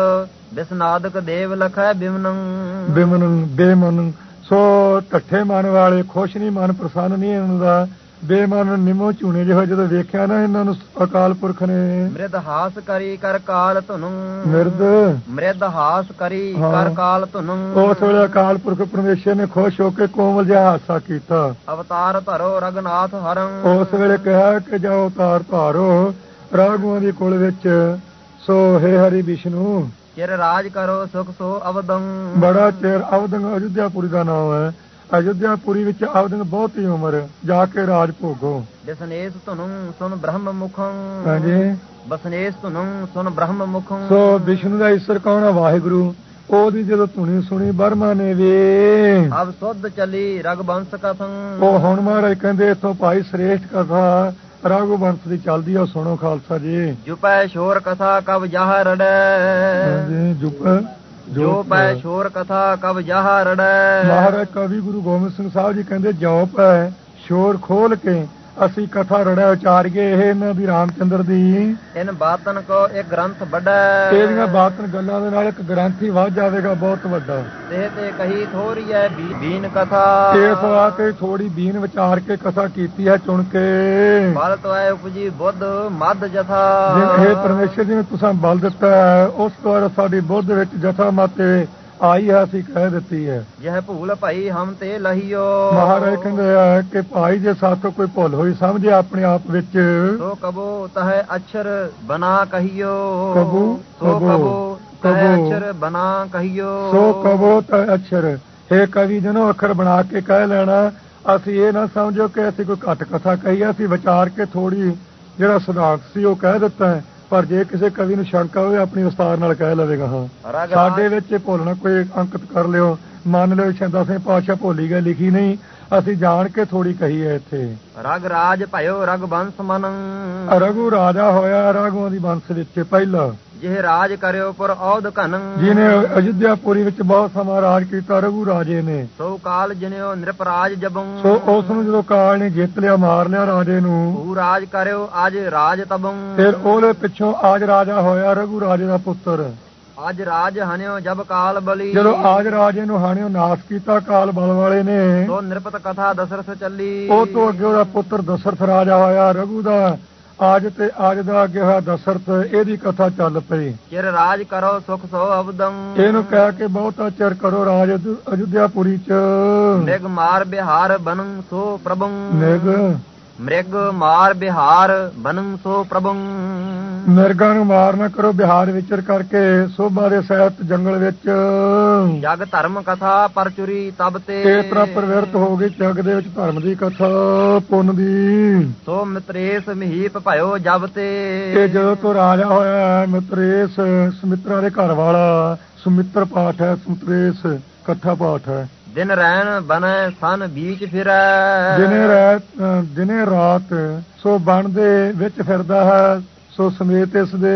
ਬਿਸਨਾਦਕ ਦੇਵ ਲਖੈ ਬਿਮਨੰ। ਬੇਮਨ ਬੇਮਨ। ਸੋ ਠੱਠੇ ਮਨ ਵਾਲੇ ਖੁਸ਼ ਨਹੀਂ ਮਨ ਪ੍ਰਸੰਨ ਨਹੀਂ ਇਹਨਾਂ ਦਾ। ਬੇਮਨ ਨਿਮੋ ਝੂਣੇ ਜਿਹੋ ਜਦੋਂ ਵੇਖਿਆ ਨਾ ਇਹਨਾਂ ਨੂੰ ਅਕਾਲ ਪੁਰਖ ਨੇ। ਮ੍ਰਿਦ ਹਾਸ ਕਰੀ ਕਰ ਕਾਲ ਧੁਨੰ। ਮਿਰਦ ਮ੍ਰਿਦ ਹਾਸ ਕਰੀ। ਕਰ ਕਾਲ ਧੁਨੰ। ਉਸ ਵੇਲੇ ਅਕਾਲ ਪੁਰਖ ਪਰਮੇਸ਼ਰ ਨੇ ਖੁਸ਼ ਹੋ ਕੇ ਕੋਮਲ ਜਿਹਾ ਹਾਸਾ ਕੀਤਾ। ਅਵਤਾਰ ਧਰੋ ਰਗਨਾਥ ਹਰੰ। ਉਸ ਵੇਲੇ ਕਿਹਾ ਕਿ ਜਾਓ ਅਵਤਾਰ ਧਾਰੋ ਰਾਗੂਆਂ ਦੀ ਕੁਲ ਵਿੱਚ ਸੋ ਹੈ ਹਰੀ ਵਿਸ਼ਨੂੰ। ਚਿਰ ਰਾਜ ਕਰੋ ਸੁਖ ਸੋ ਅਵਦੰ ਬੜਾ ਚਿਰ ਅਵਧੰਗ ਅਯੁੱਧਿਆਪੁਰੀ ਦਾ ਨਾਮ ਹੈ। ਅਯੁੱਧਿਆਪੁਰੀ ਵਿੱਚ ਅਵਧੰਗ ਬਹੁਤੀ ਉਮਰ ਜਾ ਕੇ ਰਾਜ ਭੋਗੋ। ਬਿਸਨੇਸ ਧੁਨੰ ਸੁਨ ਬ੍ਰਹਮ ਮੁਖੰ। ਹਾਂਜੀ। ਬਸਨੇਸ ਧੁਨੰ ਸੁਨ ਬ੍ਰਹਮ ਮੁਖੰ। ਸੋ ਵਿਸ਼ਨੂੰ ਦਾ ਈਸ਼ਰ ਕੌਣ ਹੈ ਵਾਹਿਗੁਰੂ। ਉਹਦੀ ਜਦੋਂ ਧੁਨੀ ਸੁਣੀ ਬਰਮਾ ਨੇ ਵੇ। ਅਬ ਸੁਧ ਚਲੀ ਰਗਬੰਸ ਕਥੰ। ਉਹ ਹੁਣ ਮਹਾਰਾਜ ਕਹਿੰਦੇ ਇਥੋਂ ਭਾਈ ਸ੍ਰੇਸ਼ਟ ਕਥਾ ਰਾਘੂ ਬੰਸ ਦੀ ਚੱਲਦੀ ਆ ਸੁਣੋ ਖਾਲਸਾ ਜੀ। ਜੁਪੈ ਸ਼ੋਰ ਕਥਾ ਕਬ ਜਹ ਰੜੈ? ਜੁਪ। ਜੋ ਪੈ ਸ਼ੋਰ ਕਥਾ ਕਬ ਜਹ ਰੜੈ। ਮਹਾਰਾਜ ਕਵੀ ਗੁਰੂ ਗੋਬਿੰਦ ਸਿੰਘ ਸਾਹਿਬ ਜੀ ਕਹਿੰਦੇ ਜੋ ਪੈ ਸ਼ੋਰ ਖੋਲ ਕੇ ਅਸੀਂ ਕਥਾ ਰੜਿਆ ਉਚਾਰੀਏ ਇਹ ਇਹਨਾਂ ਦੀ ਰਾਮਚੰਦਰ ਦੀ। ਇਨ ਬਾਤਨ ਕੋ ਇੱਕ ਗ੍ਰੰਥ ਵੱਡਾ ਇਹਦੀਆਂ ਬਾਤਨ ਗੱਲਾਂ ਦੇ ਨਾਲ ਇੱਕ ਗ੍ਰੰਥੀ ਵੱਧ ਜਾਵੇਗਾ ਬਹੁਤ ਵੱਡਾ। ਤੇ ਤੇ ਕਹੀ ਥੋਰੀ ਹੈ ਬੀਨ ਕਥਾ। ਇਸ ਵਾਸਤੇ ਥੋੜੀ ਬੀਨ ਵਿਚਾਰ ਕੇ ਕਥਾ ਕੀਤੀ ਹੈ ਚੁਣ ਕੇ। ਬਲ ਤੋਏ ਉਪਜੀ ਬੁੱਧ ਮਦ ਜਥਾ। ਜਿਵੇਂ ਪਰਮੇਸ਼ਰ ਜੀ ਨੇ ਤੁਸੀਂ ਬਲ ਦਿੱਤਾ ਹੈ ਉਸ ਦੁਆਰਾ ਸਾਡੀ ਬੁੱਧ ਵਿੱਚ ਜਥਾ ਮਾਤੇ ਆਈ ਹੈ ਅਸੀਂ ਕਹਿ ਦਿੱਤੀ ਹੈ। ਯਹ ਭੂਲ ਭਈ ਹਮ ਤੇ ਲਹੀਓ। ਮਹਾਰਾਜ ਕਹਿੰਦੇ ਆ ਕਿ ਭਾਈ ਜੇ ਸਾਥੋਂ ਕੋਈ ਭੁੱਲ ਹੋਈ ਸਮਝੇ ਆਪਣੇ ਆਪ ਵਿੱਚ। ਸੋ ਕਬੋ ਤਹ ਅਛਰ ਬਨਾ ਕਹੀਓ। ਕਬੋ, ਸੋ ਕਬੋ, ਕਬੋ ਤਹ ਕਬੋ। ਅਛਰ ਬਨਾ ਕਹੀਓ। ਸੋ ਕਵੋ ਤਾਂ ਅਛਰ। ਹੈ ਕਵੀ ਜਨੋ ਅੱਖਰ ਬਣਾ ਕੇ ਕਹਿ ਲੈਣਾ ਅਸੀਂ ਇਹ ਨਾ ਸਮਝੋ ਕਿ ਅਸੀਂ ਕੋਈ ਘੱਟ ਕਥਾ ਕਹੀ ਅਸੀਂ ਵਿਚਾਰ ਕੇ ਥੋੜੀ ਜਿਹੜਾ ਸਿਧਾਂਤ ਸੀ ਉਹ ਕਹਿ ਦਿੱਤਾ ਹੈ। ਪਰ ਜੇ ਕਿਸੇ ਕਵੀ ਨੂੰ ਸ਼ੰਕਾ ਹੋਵੇ ਆਪਣੀ ਵਿਸਤਾਰ ਨਾਲ ਕਹਿ ਲਵੇਗਾ ਹਾਂ। ਸਾਡੇ ਵਿੱਚ ਇਹ ਭੁੱਲ ਨਾ ਕੋਈ ਅੰਕਿਤ ਕਰ ਲਿਓ। ਮੰਨ ਲਿਓ ਸ਼ਾਇਦ ਦਸਵੇਂ ਪਾਤਸ਼ਾਹ ਭੁੱਲੀ ਗਏ ਲਿਖੀ ਨਹੀਂ। ਅਸੀਂ ਜਾਣ ਕੇ ਥੋੜੀ ਕਹੀ ਹੈ ਇੱਥੇ। ਰਗ ਰਾਜ ਭਇਓ ਰਗ ਬੰਸ ਮਨੰ। ਰਘੂ ਰਾਜਾ ਹੋਇਆ ਰਾਘੂਆਂ ਦੀ ਬੰਸ ਵਿੱਚ ਪਹਿਲਾ। ਜਿਹ ਰਾਜ ਕਰਿਓ ਪਰ ਔਦ ਘਨੰ। ਜਿਹਨੇ ਅਯੁੱਧਿਆਪੁਰੀ ਵਿੱਚ ਬਹੁਤ ਸਮਾਂ ਰਾਜ ਕੀਤਾ ਰਘੂ ਰਾਜੇ ਨੇ। ਸੋ ਕਾਲ ਜਿਨਿਓ ਨਿਰਪਰਾਜ ਜਬੰ ਸੋ ਉਸ ਨੂੰ ਜਦੋਂ ਕਾਲ ਨੇ ਜਿੱਤ ਲਿਆ ਮਾਰ ਲਿਆ ਰਾਜੇ ਨੂੰ। ਹੂ ਰਾਜ ਕਰਿਓ ਅੱਜ ਰਾਜ ਤਬੰ ਫਿਰ ਉਹਦੇ ਪਿੱਛੋਂ ਆਜ ਰਾਜਾ ਹੋਇਆ ਰਘੂ ਰਾਜੇ ਦਾ ਪੁੱਤਰ। ਅੱਜ ਰਾਜ ਹਨਿਓ ਜਬ ਕਾਲ ਬਲੀ। ਜਦੋਂ ਆਜ ਰਾਜੇ ਨੂੰ ਹਾਣਿਓ ਨਾਸ ਕੀਤਾ ਕਾਲ ਬਲ ਵਾਲੇ ਨੇ। ਸੋ ਨਿਰਪਤ ਕਥਾ ਦਸਰਥ ਚੱਲੀ। ਉਹ ਤੋਂ ਅੱਗੇ ਉਹਦਾ ਪੁੱਤਰ ਦਸ਼ਰਥ ਰਾਜਾ ਹੋਇਆ ਰਘੂ ਦਾ। ਅੱਜ ਤੇ ਅੱਜ ਦਾ ਅੱਗੇ ਹੋਇਆ ਦਸ਼ਰਥ ਇਹਦੀ ਕਥਾ ਚੱਲ ਪਈ। ਚਿਰ ਰਾਜ ਕਰੋ ਸੁਖ ਸੋ ਅਬਦੰ। ਇਹਨੂੰ ਕਹਿ ਕੇ ਬਹੁਤਾ ਚਿਰ ਕਰੋ ਰਾਜ ਅਯੁ- ਅਯੁੱਧਿਆਪੁਰੀ ਚ। ਮ੍ਰਿਗ ਮਾਰ ਬਿਹਾਰ ਬਨੰ ਸੋ ਪ੍ਰਭੰ। ਨਿਗ। ਮ੍ਰਿਗ ਮਾਰ ਬਿਹਾਰ ਬਨੰ ਸੋ ਪ੍ਰਭੰ। ਮਿਰਗਾਂ ਨੂੰ ਮਾਰ ਨਾ ਕਰੋ ਬਿਹਾਰ ਵਿਚਰ ਕਰਕੇ ਸੋਭਾ ਦੇ ਸਹਿਤ ਜੰਗਲ ਵਿੱਚ। ਜਗ ਧਰਮ ਕਥਾ ਪਰਚੁਰੀ ਤਬ ਤੇ ਇਸ ਤਰ੍ਹਾਂ ਪ੍ਰਵਿਰਤ ਹੋ ਗਈ ਜਗ ਦੇ ਵਿੱਚ ਧਰਮ ਦੀ ਕਥਾ ਪੁੰਨ ਦੀ? ਸੋ ਮਿਤਰੇਸ ਮਹੀਪ ਭਇਓ ਜਬ ਤੇ। ਤੇ ਜਦੋਂ ਤੋਂ ਰਾਜਾ ਹੋਇਆ ਮਿਤਰੇਸ ਸੁਮਿਤਰਾ ਦੇ ਘਰ ਵਾਲਾ ਸੁਮਿਤਰ ਪਾਠ ਹੈ ਸੁਮਿਤਰੇਸ ਕਥਾ ਪਾਠ ਹੈ। ਦਿਨ ਰਹਿਣ ਬਨੈ ਸਨ ਬੀਚ ਫਿਰੈ। ਦਿਨੇ ਰਾਤ ਦਿਨੇ ਰਾਤ ਸੋ ਬਣ ਦੇ ਵਿੱਚ ਫਿਰਦਾ ਹੈ ਸੋ ਸਮੇਤ ਇਸ ਦੇ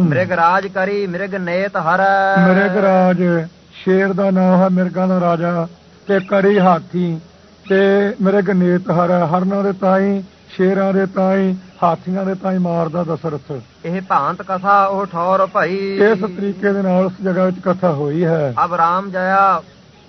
ਮ੍ਰਿਗ ਰਾਜ ਕਰੀ ਮ੍ਰਿਗ ਨੇਤ ਹਰੈ। ਮਿਰਗ ਰਾਜ ਸ਼ੇਰ ਦਾ ਨਾਮ ਹੈ ਮਿਰਗਾਂ ਦਾ ਰਾਜਾ ਤੇ ਕਰੀ ਹਾਥੀ ਤੇ ਮਿਰਗ ਨੇਤ ਹਰ ਹਰਨਾਂ ਦੇ ਤਾਈ ਸ਼ੇਰਾਂ ਦੇ ਤਾਈ ਹਾਥੀਆਂ ਦੇ ਤਾਈ ਮਾਰਦਾ ਦਸ਼ਰਥ। ਇਹ ਭਾਂਤ ਕਥਾ ਉਹ ਠੌਰ ਭਈ। ਇਸ ਤਰੀਕੇ ਦੇ ਨਾਲ ਉਸ ਜਗ੍ਹਾ ਵਿੱਚ ਕਥਾ ਹੋਈ ਹੈ। ਅਬ ਰਾਮ ਜਇਆ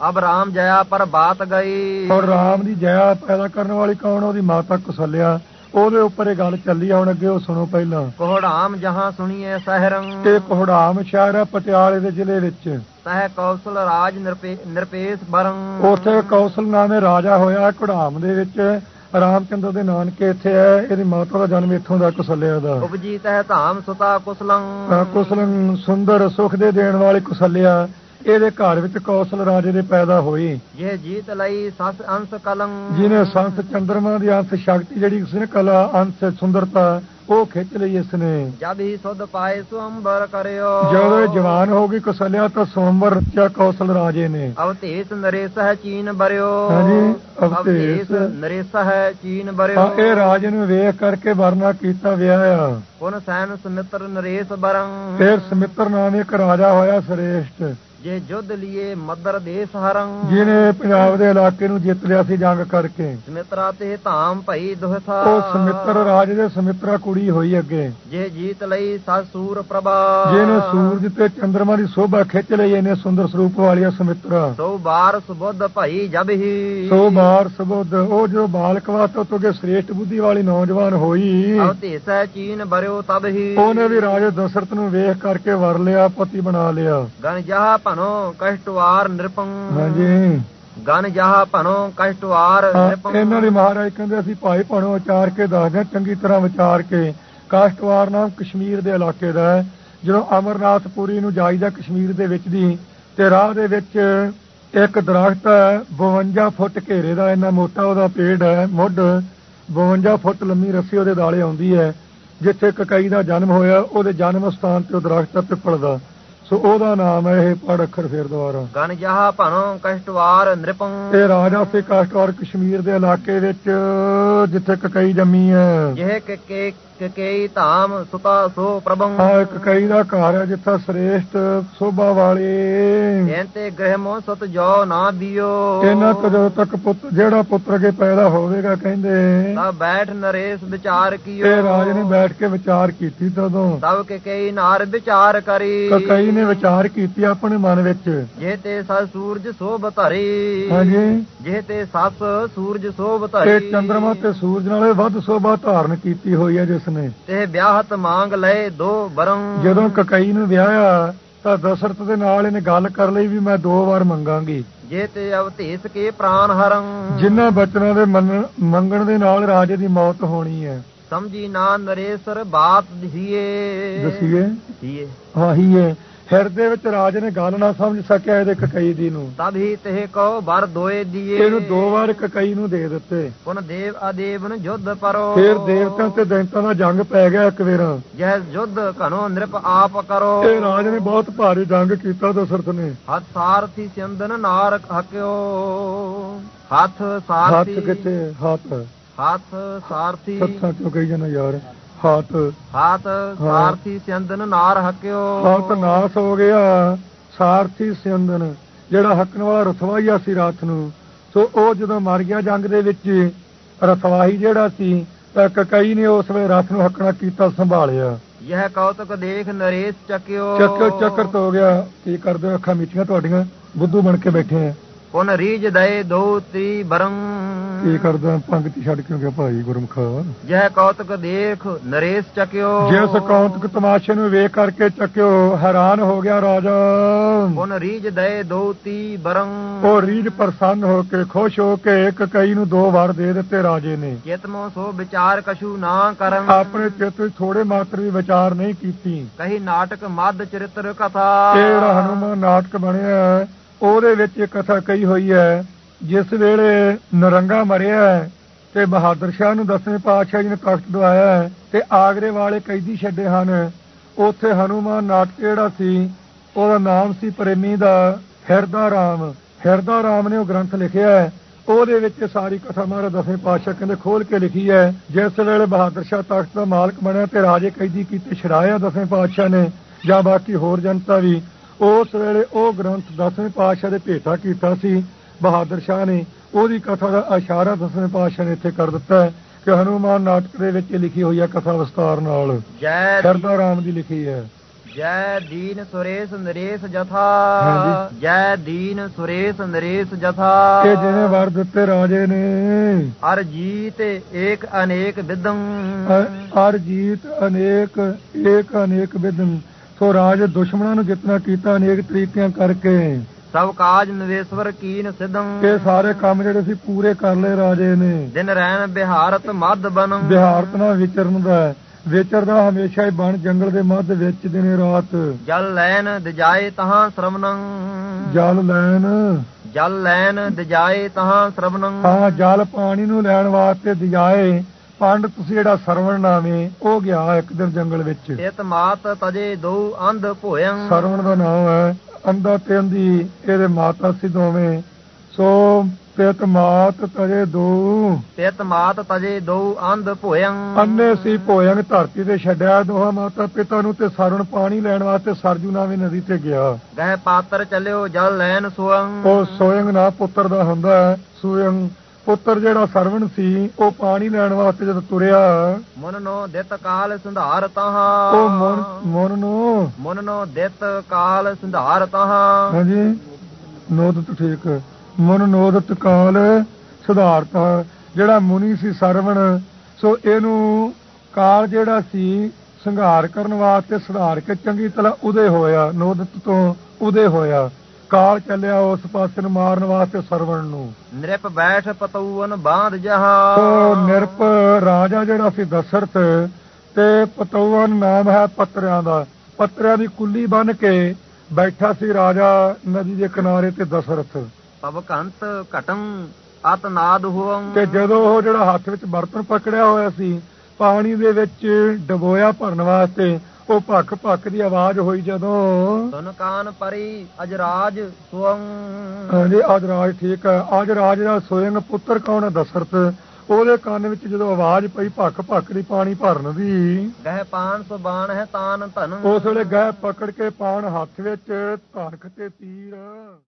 ਅਬ ਰਾਮ ਜਇਆ ਪਰ ਬਾਤ ਗਈ। ਔਰ ਰਾਮ ਦੀ ਜਇਆ ਪੈਦਾ ਕਰਨ ਵਾਲੀ ਕੌਣ ਉਹਦੀ ਮਾਤਾ ਕੁਸਲਿਆ। ਉਹਦੇ ਉੱਪਰ ਇਹ ਗੱਲ ਚੱਲੀ ਆ ਹੁਣ ਅੱਗੇ ਉਹ ਸੁਣੋ ਪਹਿਲਾਂ। ਕੋਹੜਾਮ ਜਹਾਂ ਸੁਣੀਏ ਸਹਿਰੰ। ਤੇ ਕੋਹੜਾਮ ਸ਼ਹਿਰ ਹੈ ਪਟਿਆਲੇ ਦੇ ਜ਼ਿਲ੍ਹੇ ਵਿੱਚ। ਸਹਿ ਕੌਸਲ ਰਾਜ ਨਿਰਪੇ- ਨਿਰਪੇਸ਼ ਬਰੰ। ਉੱਥੇ ਕੌਸਲ ਨਾਮੇ ਰਾਜਾ ਹੋਇਆ ਘੜਾਮ ਦੇ ਵਿੱਚ। ਰਾਮਚੰਦਰ ਦੇ ਨਾਨਕੇ ਇੱਥੇ ਹੈ ਇਹਦੀ ਮਾਤਾ ਦਾ ਜਨਮ ਇੱਥੋਂ ਦਾ ਕੁਸਲਿਆ ਦਾ। ਉਪਜੀ ਤਹਿ ਧਾਮ ਸੁਤਾ ਕੁਸਲੰ। ਅਹ ਕੁਸਲਨ ਸੁੰਦਰ ਸੁਖ ਦੇ ਦੇਣ ਵਾਲੀ ਕੁਸਲਿਆ। ਇਹਦੇ ਘਰ ਵਿੱਚ ਕੌਸਲ ਰਾਜੇ ਦੇ ਪੈਦਾ ਹੋਈ। ਇਹ ਜੀਤ ਲਈ ਸਸ ਅੰਸ ਕਲੰ ਜਿਹਨੇ ਸੰਤ ਚੰਦਰਮਾ ਦੀ ਅੰਸ਼ ਸ਼ਕਤੀ ਜਿਹੜੀ ਉਸਨੇ ਕਲਾ ਅੰਸ਼ ਸੁੰਦਰਤਾ ਉਹ ਖਿੱਚ ਲਈ ਇਸਨੇ ਜਬ ਹੀ ਸੁਧ ਪਾਏ ਸੁਅੰਬਰ ਕਰਿਓ। ਜਦੋਂ ਇਹ ਜਵਾਨ ਹੋ ਗਈ ਕੁਸਲਿਆ ਤਾਂ ਸੋਮਵਰ ਰਚਿਆ ਕੌਸਲ ਰਾਜੇ ਨੇ। ਅਵਤੇਸ ਨਰੇਸ ਹੈ ਚੀਨ ਬਰਿਓ। ਹਾਂਜੀ, ਅਵਤੇਸ। ਨਰੇਸ ਹੈ ਚੀਨ ਬਰਿਓ। ਇਹ ਰਾਜੇ ਨੂੰ ਵੇਖ ਕਰਕੇ ਵਰਨਾ ਕੀਤਾ ਵਿਆਹਿਆ ਪੁਨ ਸੈਨ ਸੁਮਿਤਰ ਨਰੇਸ ਬਰੰ। ਫਿਰ ਸਮਿੱਤਰ ਨਾਮ ਇੱਕ ਰਾਜਾ ਹੋਇਆ ਸ੍ਰੇਸ਼ਟ। ਜੇ ਜੁਧ ਲਿਏ ਮਦਰ ਦੇਸ ਹਰੰ ਜਿਹਨੇ ਪੰਜਾਬ ਦੇ ਇਲਾਕੇ ਨੂੰ ਜਿੱਤ ਲਿਆ ਸੀ ਜੰਗ ਕਰਕੇ। ਸਮਿਤਰਾ ਤੇ ਧਾਮ ਭਈ ਦੁਹਥਾ ਉਹ ਸਮਿੱਤਰ ਰਾਜ ਦੇ ਸਮਿੱਤਰਾ ਕੁੜੀ ਹੋਈ ਅੱਗੇ। ਜੇ ਜੀਤ ਲਈ ਸੂਰ ਪ੍ਰਭਾ। ਜਿਹਨੇ ਸੂਰਜ ਤੇ ਚੰਦਰਮਾ ਦੀ ਸ਼ੋਭਾ ਖਿੱਚ ਲਈ ਇਹਨੇ ਸੁੰਦਰ ਸਰੂਪ ਵਾਲੀਆ ਸਮਿੱਤਰਾ। ਸੋ ਬਾਰ ਸੁਬੁੱਧ ਭਈ ਜਬ ਹੀ। ਸੋ ਬਾਰ ਸਬੁੱਧ ਉਹ ਜੋ ਬਾਲਕ ਵਾਸਤੇ ਤੋਂ ਕੇ ਸ੍ਰੇਸ਼ਟ ਬੁੱਧੀ ਵਾਲੀ ਨੌਜਵਾਨ ਹੋਈ। ਅਵਤੇਸ ਹੈ ਚੀਨ ਬਰਿਓ ਤਬ ਹੀ। ਉਹਨੇ ਵੀ ਰਾਜੇ ਦਸ਼ਰਥ ਨੂੰ ਵੇਖ ਕਰਕੇ ਵਰ ਲਿਆ ਪਤੀ ਬਣਾ ਲਿਆ। ਗਨ ਜਹਾ ਭਨੋ ਕਸ਼ਟਵਾਰ ਨਿਰਪੰ ਹਾਂਜੀ। ਗਨ ਜਹਾ ਭਨੋ ਕਸ਼ਟਵਾਰ ਨਿਰਪੰ ਇਹਨਾਂ ਦੇ ਮਹਾਰਾਜ ਕਹਿੰਦੇ ਅਸੀਂ ਭਾਈ ਭਣੋ ਵਿਚਾਰ ਕੇ ਦੱਸਦੇ ਚੰਗੀ ਤਰ੍ਹਾਂ ਵਿਚਾਰ ਕੇ। ਕਾਸ਼ਟਵਾਰ ਨਾਮ ਕਸ਼ਮੀਰ ਦੇ ਇਲਾਕੇ ਦਾ ਹੈ। ਜਦੋਂ ਅਮਰਨਾਥਪੁਰੀ ਨੂੰ ਜਾਈਦਾ ਕਸ਼ਮੀਰ ਦੇ ਵਿੱਚ ਦੀ ਤੇ ਰਾਹ ਦੇ ਵਿੱਚ ਇੱਕ ਦਰਖਤ ਹੈ 52 ਫੁੱਟ ਘੇਰੇ ਦਾ ਇੰਨਾ ਮੋਟਾ ਉਹਦਾ ਪੇੜ ਹੈ ਮੁੱਢ 52 ਫੁੱਟ ਲੰਮੀ ਰੱਸੀ ਉਹਦੇ ਦਾਲੇ ਆਉਂਦੀ ਹੈ ਜਿੱਥੇ ਕਕਈ ਦਾ ਜਨਮ ਹੋਇਆ ਉਹਦੇ ਜਨਮ ਸਥਾਨ ਤੇ ਉਹ ਦਰਖਤ ਪਿੱਪਲ ਦਾ। ਸੋ ਉਹਦਾ ਨਾਮ ਹੈ ਇਹ ਪੜ ਅੱਖਰ ਫੇਰ ਦੁਆਰਾ ਗਨ ਜਹਾ ਭਨੋ ਕਸ਼ਟਵਾਰ ਨਿਰਪੰ ਇਹ ਰਾਜਾ ਸੇ ਕਾਸ਼ਟਵਾਰ ਕਸ਼ਮੀਰ ਦੇ ਇਲਾਕੇ ਵਿੱਚ ਜਿੱਥੇ ਕਕਈ ਜੰਮੀ ਹੈ। ਜਿਹ ਕੇ ਕੇਈ ਧਾਮ ਸੁਤਾ ਸੋ ਪ੍ਰਭੰ। ਹਾਂ ਇੱਕ ਕਈ ਦਾ ਘਰ ਹੈ ਜਿੱਥੇ ਸ੍ਰੇਸ਼ਟ ਸੋਭਾ ਵਾਲੇ। ਇਹਤੇ ਗ੍ਰਹਿ ਮੋ ਸਤ ਜੋ ਨਾ ਦਿਓ। ਇਹਨਾਂ ਤੋਂ ਜਦੋਂ ਤੱਕ ਪੁੱਤ ਜਿਹੜਾ ਪੁੱਤਰ ਕੇ ਪੈਦਾ ਹੋਵੇਗਾ ਕਹਿੰਦੇ। ਤਬ ਬੈਠ ਨਰੇਸ਼ ਵਿਚਾਰ ਕੀਓ। ਇਹ ਰਾਜ ਨੇ ਬੈਠ ਕੇ ਵਿਚਾਰ ਕੀਤੀ ਤਦੋਂ। ਤਬ ਕੇ ਕਈ ਨਾਰ ਵਿਚਾਰ ਕਰੀ। ਕਈ ਨੇ ਵਿਚਾਰ ਕੀਤੀ ਆਪਣੇ ਮਨ ਵਿੱਚ। ਜੇ ਤੇ ਸਸ ਸੂਰਜ ਸੋਭ ਧਰੀ। ਹਾਂਜੀ। ਜੇ ਤੇ ਸਸ ਸੂਰਜ ਸੋਭ ਤੇ ਧਰੀ ਚੰਦਰਮਾ ਤੇ ਸੂਰਜ ਨਾਲੋਂ ਵੱਧ ਸੋਭਾ ਧਾਰਨ ਕੀਤੀ ਹੋਈ ਹੈ ਜਿਸ ਨੇ। ਤੇ ਵਿਆਹਤ ਮੰਗ ਲਏ ਦੋ ਬਰੰ ਜਦੋਂ ਕਕਈ ਨੂੰ ਵਿਆਹਿਆ ਤਾਂ ਦਸ਼ਰਥ ਦੇ ਨਾਲ ਇਹਨੇ ਗੱਲ ਕਰ ਲਈ ਵੀ ਮੈਂ ਦੋ ਵਾਰ ਮੰਗਾਂਗੀ। ਜੇ ਤੇ ਅਵਤੇਸ ਕੇ ਪ੍ਰਾਨ ਹਰੰ। ਜਿਨ੍ਹਾਂ ਬਚਨਾਂ ਦੇ ਮੰਗਣ ਦੇ ਨਾਲ ਰਾਜੇ ਦੀ ਮੌਤ ਹੋਣੀ ਹੈ। ਸਮਝੀ ਨਾ ਨਰੇਸਰ ਬਾਤ ਦਸੀਏ ਦਸੀਏ? ਦਸੀਏ ਆਹੀ ਹੈ। ਹਿਰਦੇ ਵਿੱਚ ਰਾਜ ਨੇ ਗੱਲ ਨਾ ਸਮਝ ਸਕਿਆ ਇਹਦੇ ਕਕਈ ਦੀ ਨੂੰ। ਤਬ ਹੀ ਤੇ ਕੋ ਬਰ ਦੋਏ ਦੀਏ ਇਹਨੂੰ ਦੋ ਵਾਰ ਕਕਈ ਨੂੰ ਦੇ ਦਿੱਤੇ। ਪੁਨ ਦੇਵ ਅਦੇਵਨ ਜੁਧ ਪਰੋ। ਫਿਰ ਦੇਵਤਾਂ ਤੇ ਦੈਂਤਾਂ ਦਾ ਜੰਗ ਪੈ ਗਿਆ ਇੱਕ ਵੇਰਾ। ਜੈ ਜੁਧ ਘਨੋ ਨਿਰਪ ਆਪ ਕਰੋ। ਇਹ ਰਾਜ ਨੇ ਬਹੁਤ ਭਾਰੀ ਜੰਗ ਕੀਤਾ ਦਸ਼ਰਥ ਨੇ। ਹੱਥ ਸਾਰਥੀ ਸਿੰਦਨ ਨਾਰ ਹਕਿਓ। ਹੱਥ ਹੱਥ ਸਾਰਥੀ ਕਿੱਥੇ? ਹੱਥ। ਹੱਥ ਸਾਰਥੀ ਸੱਥਾਂ ਕਿਉਂ ਕਹੀ ਜਾਂਦਾ ਯਾਰ? ਹੱਥ। ਹੱਥ ਸਾਰਥੀ ਸਿੰਦਨ ਨਾਰ ਹਕਿਓ। ਹੱਥ ਨਾਸ ਹੋ ਗਿਆ ਸਾਰਥੀ ਸਿੰਦਨ ਜਿਹੜਾ ਹੱਕਣ ਵਾਲਾ ਰਥਵਾਈਆ ਸੀ ਰਾਤ ਨੂੰ। ਸੋ ਉਹ ਜਦੋਂ ਮਰ ਗਿਆ ਜੰਗ ਦੇ ਵਿੱਚ ਰਥਵਾਹੀ ਜਿਹੜਾ ਸੀ ਤਾਂ ਕਕਈ ਨੇ ਉਸ ਵੇਲੇ ਰਥ ਨੂੰ ਹੱਕਣਾ ਕੀਤਾ ਸੰਭਾਲਿਆ। ਯਹ ਕੌਤਕ ਦੇਖ ਨਰੇਸ਼ ਚੱਕਿਓ। ਚੱਕਰ ਚੱਕਰ ਤੋਂ ਹੋ ਗਿਆ। ਕੀ ਕਰਦੇ ਹੋ ਅੱਖਾਂ ਮੀਚੀਆਂ ਤੁਹਾਡੀਆਂ? ਬੁੱਧੂ ਬਣ ਕੇ ਬੈਠੇ ਆ। ਪੁਨ ਰੀਜ ਦਏ ਦੋ ਤੀ ਬਰੰ। ਕੀ ਕਰਦਾ ਪੰਕਤੀ ਛੱਡ ਕਿਉਂ ਗਿਆ ਭਾਈ ਗੁਰਮੁਖਾ। ਜਹ ਕੌਤਕ ਦੇਖ ਨਰੇਸ਼ ਚਕਿਓ। ਜਿਸ ਕੌਂਤਕ ਤਮਾਸ਼ੇ ਨੂੰ ਵੇਖ ਕਰਕੇ ਚੱਕਿਓ ਹੈਰਾਨ ਹੋ ਗਿਆ ਰਾਜਾ। ਪੁਨ ਰੀਜ ਦਏ ਦੋ ਤੀ ਬਰੰ। ਉਹ ਰੀਝ ਪ੍ਰਸੰਨ ਹੋ ਕੇ ਖੁਸ਼ ਹੋ ਕੇ ਇੱਕ ਕਈ ਨੂੰ ਦੋ ਵਾਰ ਦੇ ਦਿੱਤੇ ਰਾਜੇ ਨੇ। ਚਿਤਮੋ ਸੋ ਵਿਚਾਰ ਕਛੂ ਨਾ ਕਰਨ। ਆਪਣੇ ਚਿੱਤ ਵਿੱਚ ਥੋੜੇ ਮਾਤਰ ਵੀ ਵਿਚਾਰ ਨਹੀਂ ਕੀਤੀ। ਕਹੀ ਨਾਟਕ ਮੱਧ ਚਰਿਤ੍ਰ ਕਥਾ। ਇਹ ਹਨੂਮਾਨ ਨਾਟਕ ਬਣਿਆ। ਹੈ, ਉਹਦੇ ਵਿੱਚ ਇਹ ਕਥਾ ਕਹੀ ਹੋਈ ਹੈ। ਜਿਸ ਵੇਲੇ ਨਰੰਗਾ ਮਰਿਆ ਤੇ ਬਹਾਦਰ ਸ਼ਾਹ ਨੂੰ ਦਸਵੇਂ ਪਾਤਸ਼ਾਹ ਜੀ ਨੇ ਕਸ਼ਟ ਦਵਾਇਆ ਤੇ ਆਗਰੇ ਵਾਲੇ ਕੈਦੀ ਛੱਡੇ ਹਨ। ਉੱਥੇ ਹਨੂਮਾਨ ਨਾਟਕ ਜਿਹੜਾ ਸੀ, ਉਹਦਾ ਨਾਮ ਸੀ ਪ੍ਰੇਮੀ ਦਾ ਹਿਰਦਾ ਰਾਮ। ਹਿਰਦਾ ਰਾਮ ਨੇ ਉਹ ਗ੍ਰੰਥ ਲਿਖਿਆ ਹੈ। ਉਹਦੇ ਵਿੱਚ ਸਾਰੀ ਕਥਾ ਮਹਾਰਾਜ ਦਸਵੇਂ ਪਾਤਸ਼ਾਹ ਕਹਿੰਦੇ ਖੋਲ ਕੇ ਲਿਖੀ ਹੈ। ਜਿਸ ਵੇਲੇ ਬਹਾਦਰ ਸ਼ਾਹ ਤਖਤ ਦਾ ਮਾਲਕ ਬਣਿਆ ਤੇ ਰਾਜੇ ਕੈਦੀ ਕੀਤੇ ਛੜਾਇਆ ਦਸਵੇਂ ਪਾਤਸ਼ਾਹ ਨੇ, ਜਾਂ ਬਾਕੀ ਹੋਰ ਜਨਤਾ ਵੀ ਉਸ ਵੇਲੇ ਉਹ ਗ੍ਰੰਥ ਦਸਵੇਂ ਪਾਤਸ਼ਾਹ ਦੇ ਭੇਟਾ ਕੀਤਾ ਸੀ। ਬਹਾਦਰ ਸ਼ਾਹ ਨੇ ਉਹਦੀ ਕਥਾ ਦਾ ਇਸ਼ਾਰਾ ਦਸਵੇਂ ਪਾਤਸ਼ਾਹ ਨੇ ਇੱਥੇ ਕਰ ਦਿੱਤਾ ਹੈ ਕਿ ਹਨੂਮਾਨ ਨਾਟਕ ਦੇ ਵਿੱਚ ਲਿਖੀ ਹੋਈ ਹੈ ਕਥਾ ਵਿਸਤਾਰ ਨਾਲ। ਜੈ ਹਿਰਦਾ ਰਾਮ ਦੀ ਲਿਖੀ ਹੈ। ਜੈ ਦੀਨ ਸੁਰੇਸ਼ ਨਰੇਸ਼ ਜਥਾ। ਜੈ ਦੀਨ ਸੁਰੇਸ਼ ਨਰੇਸ਼ ਜਥਾ। ਇਹ ਜਿਹਨੇ ਵਰ ਦਿੱਤੇ ਰਾਜੇ ਨੇ। ਅਰ ਜੀਤ ਏਕ ਅਨੇਕ ਵਿਦੰ ਅਰ ਜੀਤ ਅਨੇਕ ਏਕ ਅਨੇਕ ਵਿਦਨ ਸੋ ਰਾਜ ਦੁਸ਼ਮਣਾਂ ਨੂੰ ਜਿਤਨਾ ਕੀਤਾ ਅਨੇਕ ਤਰੀਕਿਆਂ ਕਰਕੇ। ਸਭ ਕਾਜ ਨਵੇਸ਼ਵਰ ਕੀਨ ਸਿਦੰ ਇਹ ਸਾਰੇ ਕੰਮ ਜਿਹੜੇ ਸੀ ਪੂਰੇ ਕਰ ਲਏ ਰਾਜੇ ਨੇ। ਦਿਨ ਰਹਿਣ ਬਿਹਾਰਤ ਮੱਧ ਬਨੰ ਬਿਹਾਰਤ ਨਾਲ ਵਿਚਰਨ ਦਾ। ਵਿਚਰਦਾ ਹਮੇਸ਼ਾ ਹੀ ਬਣ ਜੰਗਲ ਦੇ ਮੱਧ ਵਿੱਚ ਦਿਨੇ ਰਾਤ। ਜਲ ਲੈਨ ਦਿਜਾਏ ਤਹਾਂ ਸ਼ਰਵਨੰ। ਜਲ ਲੈਣ। ਜਲ ਲੈਨ ਦਿਜਾਏ ਤਹਾਂ ਸ਼ਰਵਨੰ। ਹਾਂ ਜਲ ਪਾਣੀ ਨੂੰ ਲੈਣ ਵਾਸਤੇ ਦਿਜਾਏ। ਪੰਡਤ ਸੀ ਜਿਹੜਾ ਸਰਵਣ ਨਾਵੇਂ ਉਹ ਗਿਆ ਇੱਕ ਦਿਨ ਜੰਗਲ ਵਿੱਚ। ਇਤ ਮਾਤ ਤਜੇ ਦੋ ਅੰਧ ਭੋਇੰ। ਸਰਵਣ ਦਾ ਨਾਮ ਹੈ ਅੰਦਾ ਤੇ ਅੰਦੀ ਇਹਦੇ ਮਾਤਾ ਸੀ ਦੋਵੇਂ। ਸੋ ਪਿਤ ਮਾਤ ਤਜੇ ਦੋ। ਇਤ ਮਾਤ ਤਜੇ ਦੋ ਅੰਧ ਭੋਇੰ। ਅੰਨੇ ਸੀ ਭੋਇੰਗ ਧਰਤੀ ਤੇ ਛੱਡਿਆ ਦੋਹਾਂ ਮਾਤਾ ਪਿਤਾ ਨੂੰ ਤੇ ਸਰਵਣ ਪਾਣੀ ਲੈਣ ਵਾਸਤੇ ਸਰਜੂ ਨਾਵੇਂ ਨਦੀ ਤੇ ਗਿਆ। ਗਹਿ ਪਾਤਰ ਚਲਿਓ ਜਲ ਲੈਨ ਸੁਅੰ ਉਹ ਸੋਇੰਗ ਨਾ ਪੁੱਤਰ ਦਾ ਹੁੰਦਾ ਹੈ ਸੋਇੰਗ ਪੁੱਤਰ ਜਿਹੜਾ ਸਰਵਣ ਸੀ ਉਹ ਪਾਣੀ ਲੈਣ ਵਾਸਤੇ ਜਦ ਤੁਰਿਆ ਮਨ ਨੋ ਦਿਤ ਕਾਲ ਸੰਧਾਰ ਤਹਾਂ। ਉਹ ਮਨ ਮਨ ਨੂੰ? ਮਨ ਨੋ ਦਿਤ ਕਾਲ ਸੰਧਾਰ ਤਹਾਂ। ਹਾਂਜੀ ਨੋਦਤ ਠੀਕ। ਮਨ ਨੋਦਤ ਕਾਲ ਸੁਧਾਰਤਾ ਜਿਹੜਾ ਮੁਨੀ ਸੀ ਸਰਵਣ ਸੋ ਇਹਨੂੰ ਕਾਲ ਜਿਹੜਾ ਸੀ ਸੰਘਾਰ ਕਰਨ ਵਾਸਤੇ ਸੁਧਾਰ ਕੇ ਚੰਗੀ ਤਰ੍ਹਾਂ ਉਦੇ ਹੋਇਆ ਨੋਦਤ ਤੋਂ ਉਦੇ ਹੋਇਆ। ਕਾਲ ਚੱਲਿਆ ਉਸ ਪਾਸੇ ਨੂੰ ਮਾਰਨ ਵਾਸਤੇ ਸਰਵਣ ਨੂੰ। ਨਿਰਪ ਬੈਠ ਪਤੂਨ ਬਾਂਧ ਉਹ ਜਹਾਂ ਨਿਰਪ ਰਾਜਾ ਜਿਹੜਾ ਸੀ ਦਸ਼ਰਥ ਤੇ ਪਤੌਵਨ ਨਾਮ ਹੈ ਪੱਤਰਿਆਂ ਦਾ। ਪੱਤਰਿਆਂ ਦੀ ਕੁੱਲੀ ਬੰਨ ਕੇ ਬੈਠਾ ਸੀ ਰਾਜਾ ਨਦੀ ਦੇ ਕਿਨਾਰੇ ਤੇ ਦਸ਼ਰਥ। ਪਵ ਕੰਤ ਘਟੰ ਅਤ ਨਾਦ ਹੋਵੰ। ਤੇ ਜਦੋਂ ਉਹ ਜਿਹੜਾ ਹੱਥ ਵਿੱਚ ਬਰਤਨ ਪਕੜਿਆ ਹੋਇਆ ਸੀ ਪਾਣੀ ਦੇ ਵਿੱਚ ਡਬੋਇਆ ਭਰਨ ਵਾਸਤੇ ਉਹ ਭੱਖ ਭੱਖ ਦੀ ਆਵਾਜ਼ ਹੋਈ ਜਦੋਂ ਸੁਨ ਕਾਨ ਪਰੀ ਅਜਰਾਜ ਸੁਅੰ ਹਾਂਜੀ ਅੱਜ ਰਾਜ ਠੀਕ ਹੈ। ਅੱਜ ਰਾਜ ਦਾ ਸੋਇੰਗ ਪੁੱਤਰ ਕੌਣ ਹੈ ਦਸ਼ਰਥ ਉਹਦੇ ਕੰਨ ਵਿੱਚ ਜਦੋਂ ਆਵਾਜ਼ ਪਈ ਭੱਖ ਭੱਖ ਦੀ ਪਾਣੀ ਭਰਨ ਦੀ ਗਹਿ ਪਾਨ ਸੋ ਬਾਣ ਹੈ ਤਾਨ ਧਨ। ਉਸ ਵੇਲੇ ਗਹਿ ਪਕੜ ਕੇ ਪਾਣ ਹੱਥ ਵਿੱਚ ਧਨਖ ਤੇ ਤੀਰ।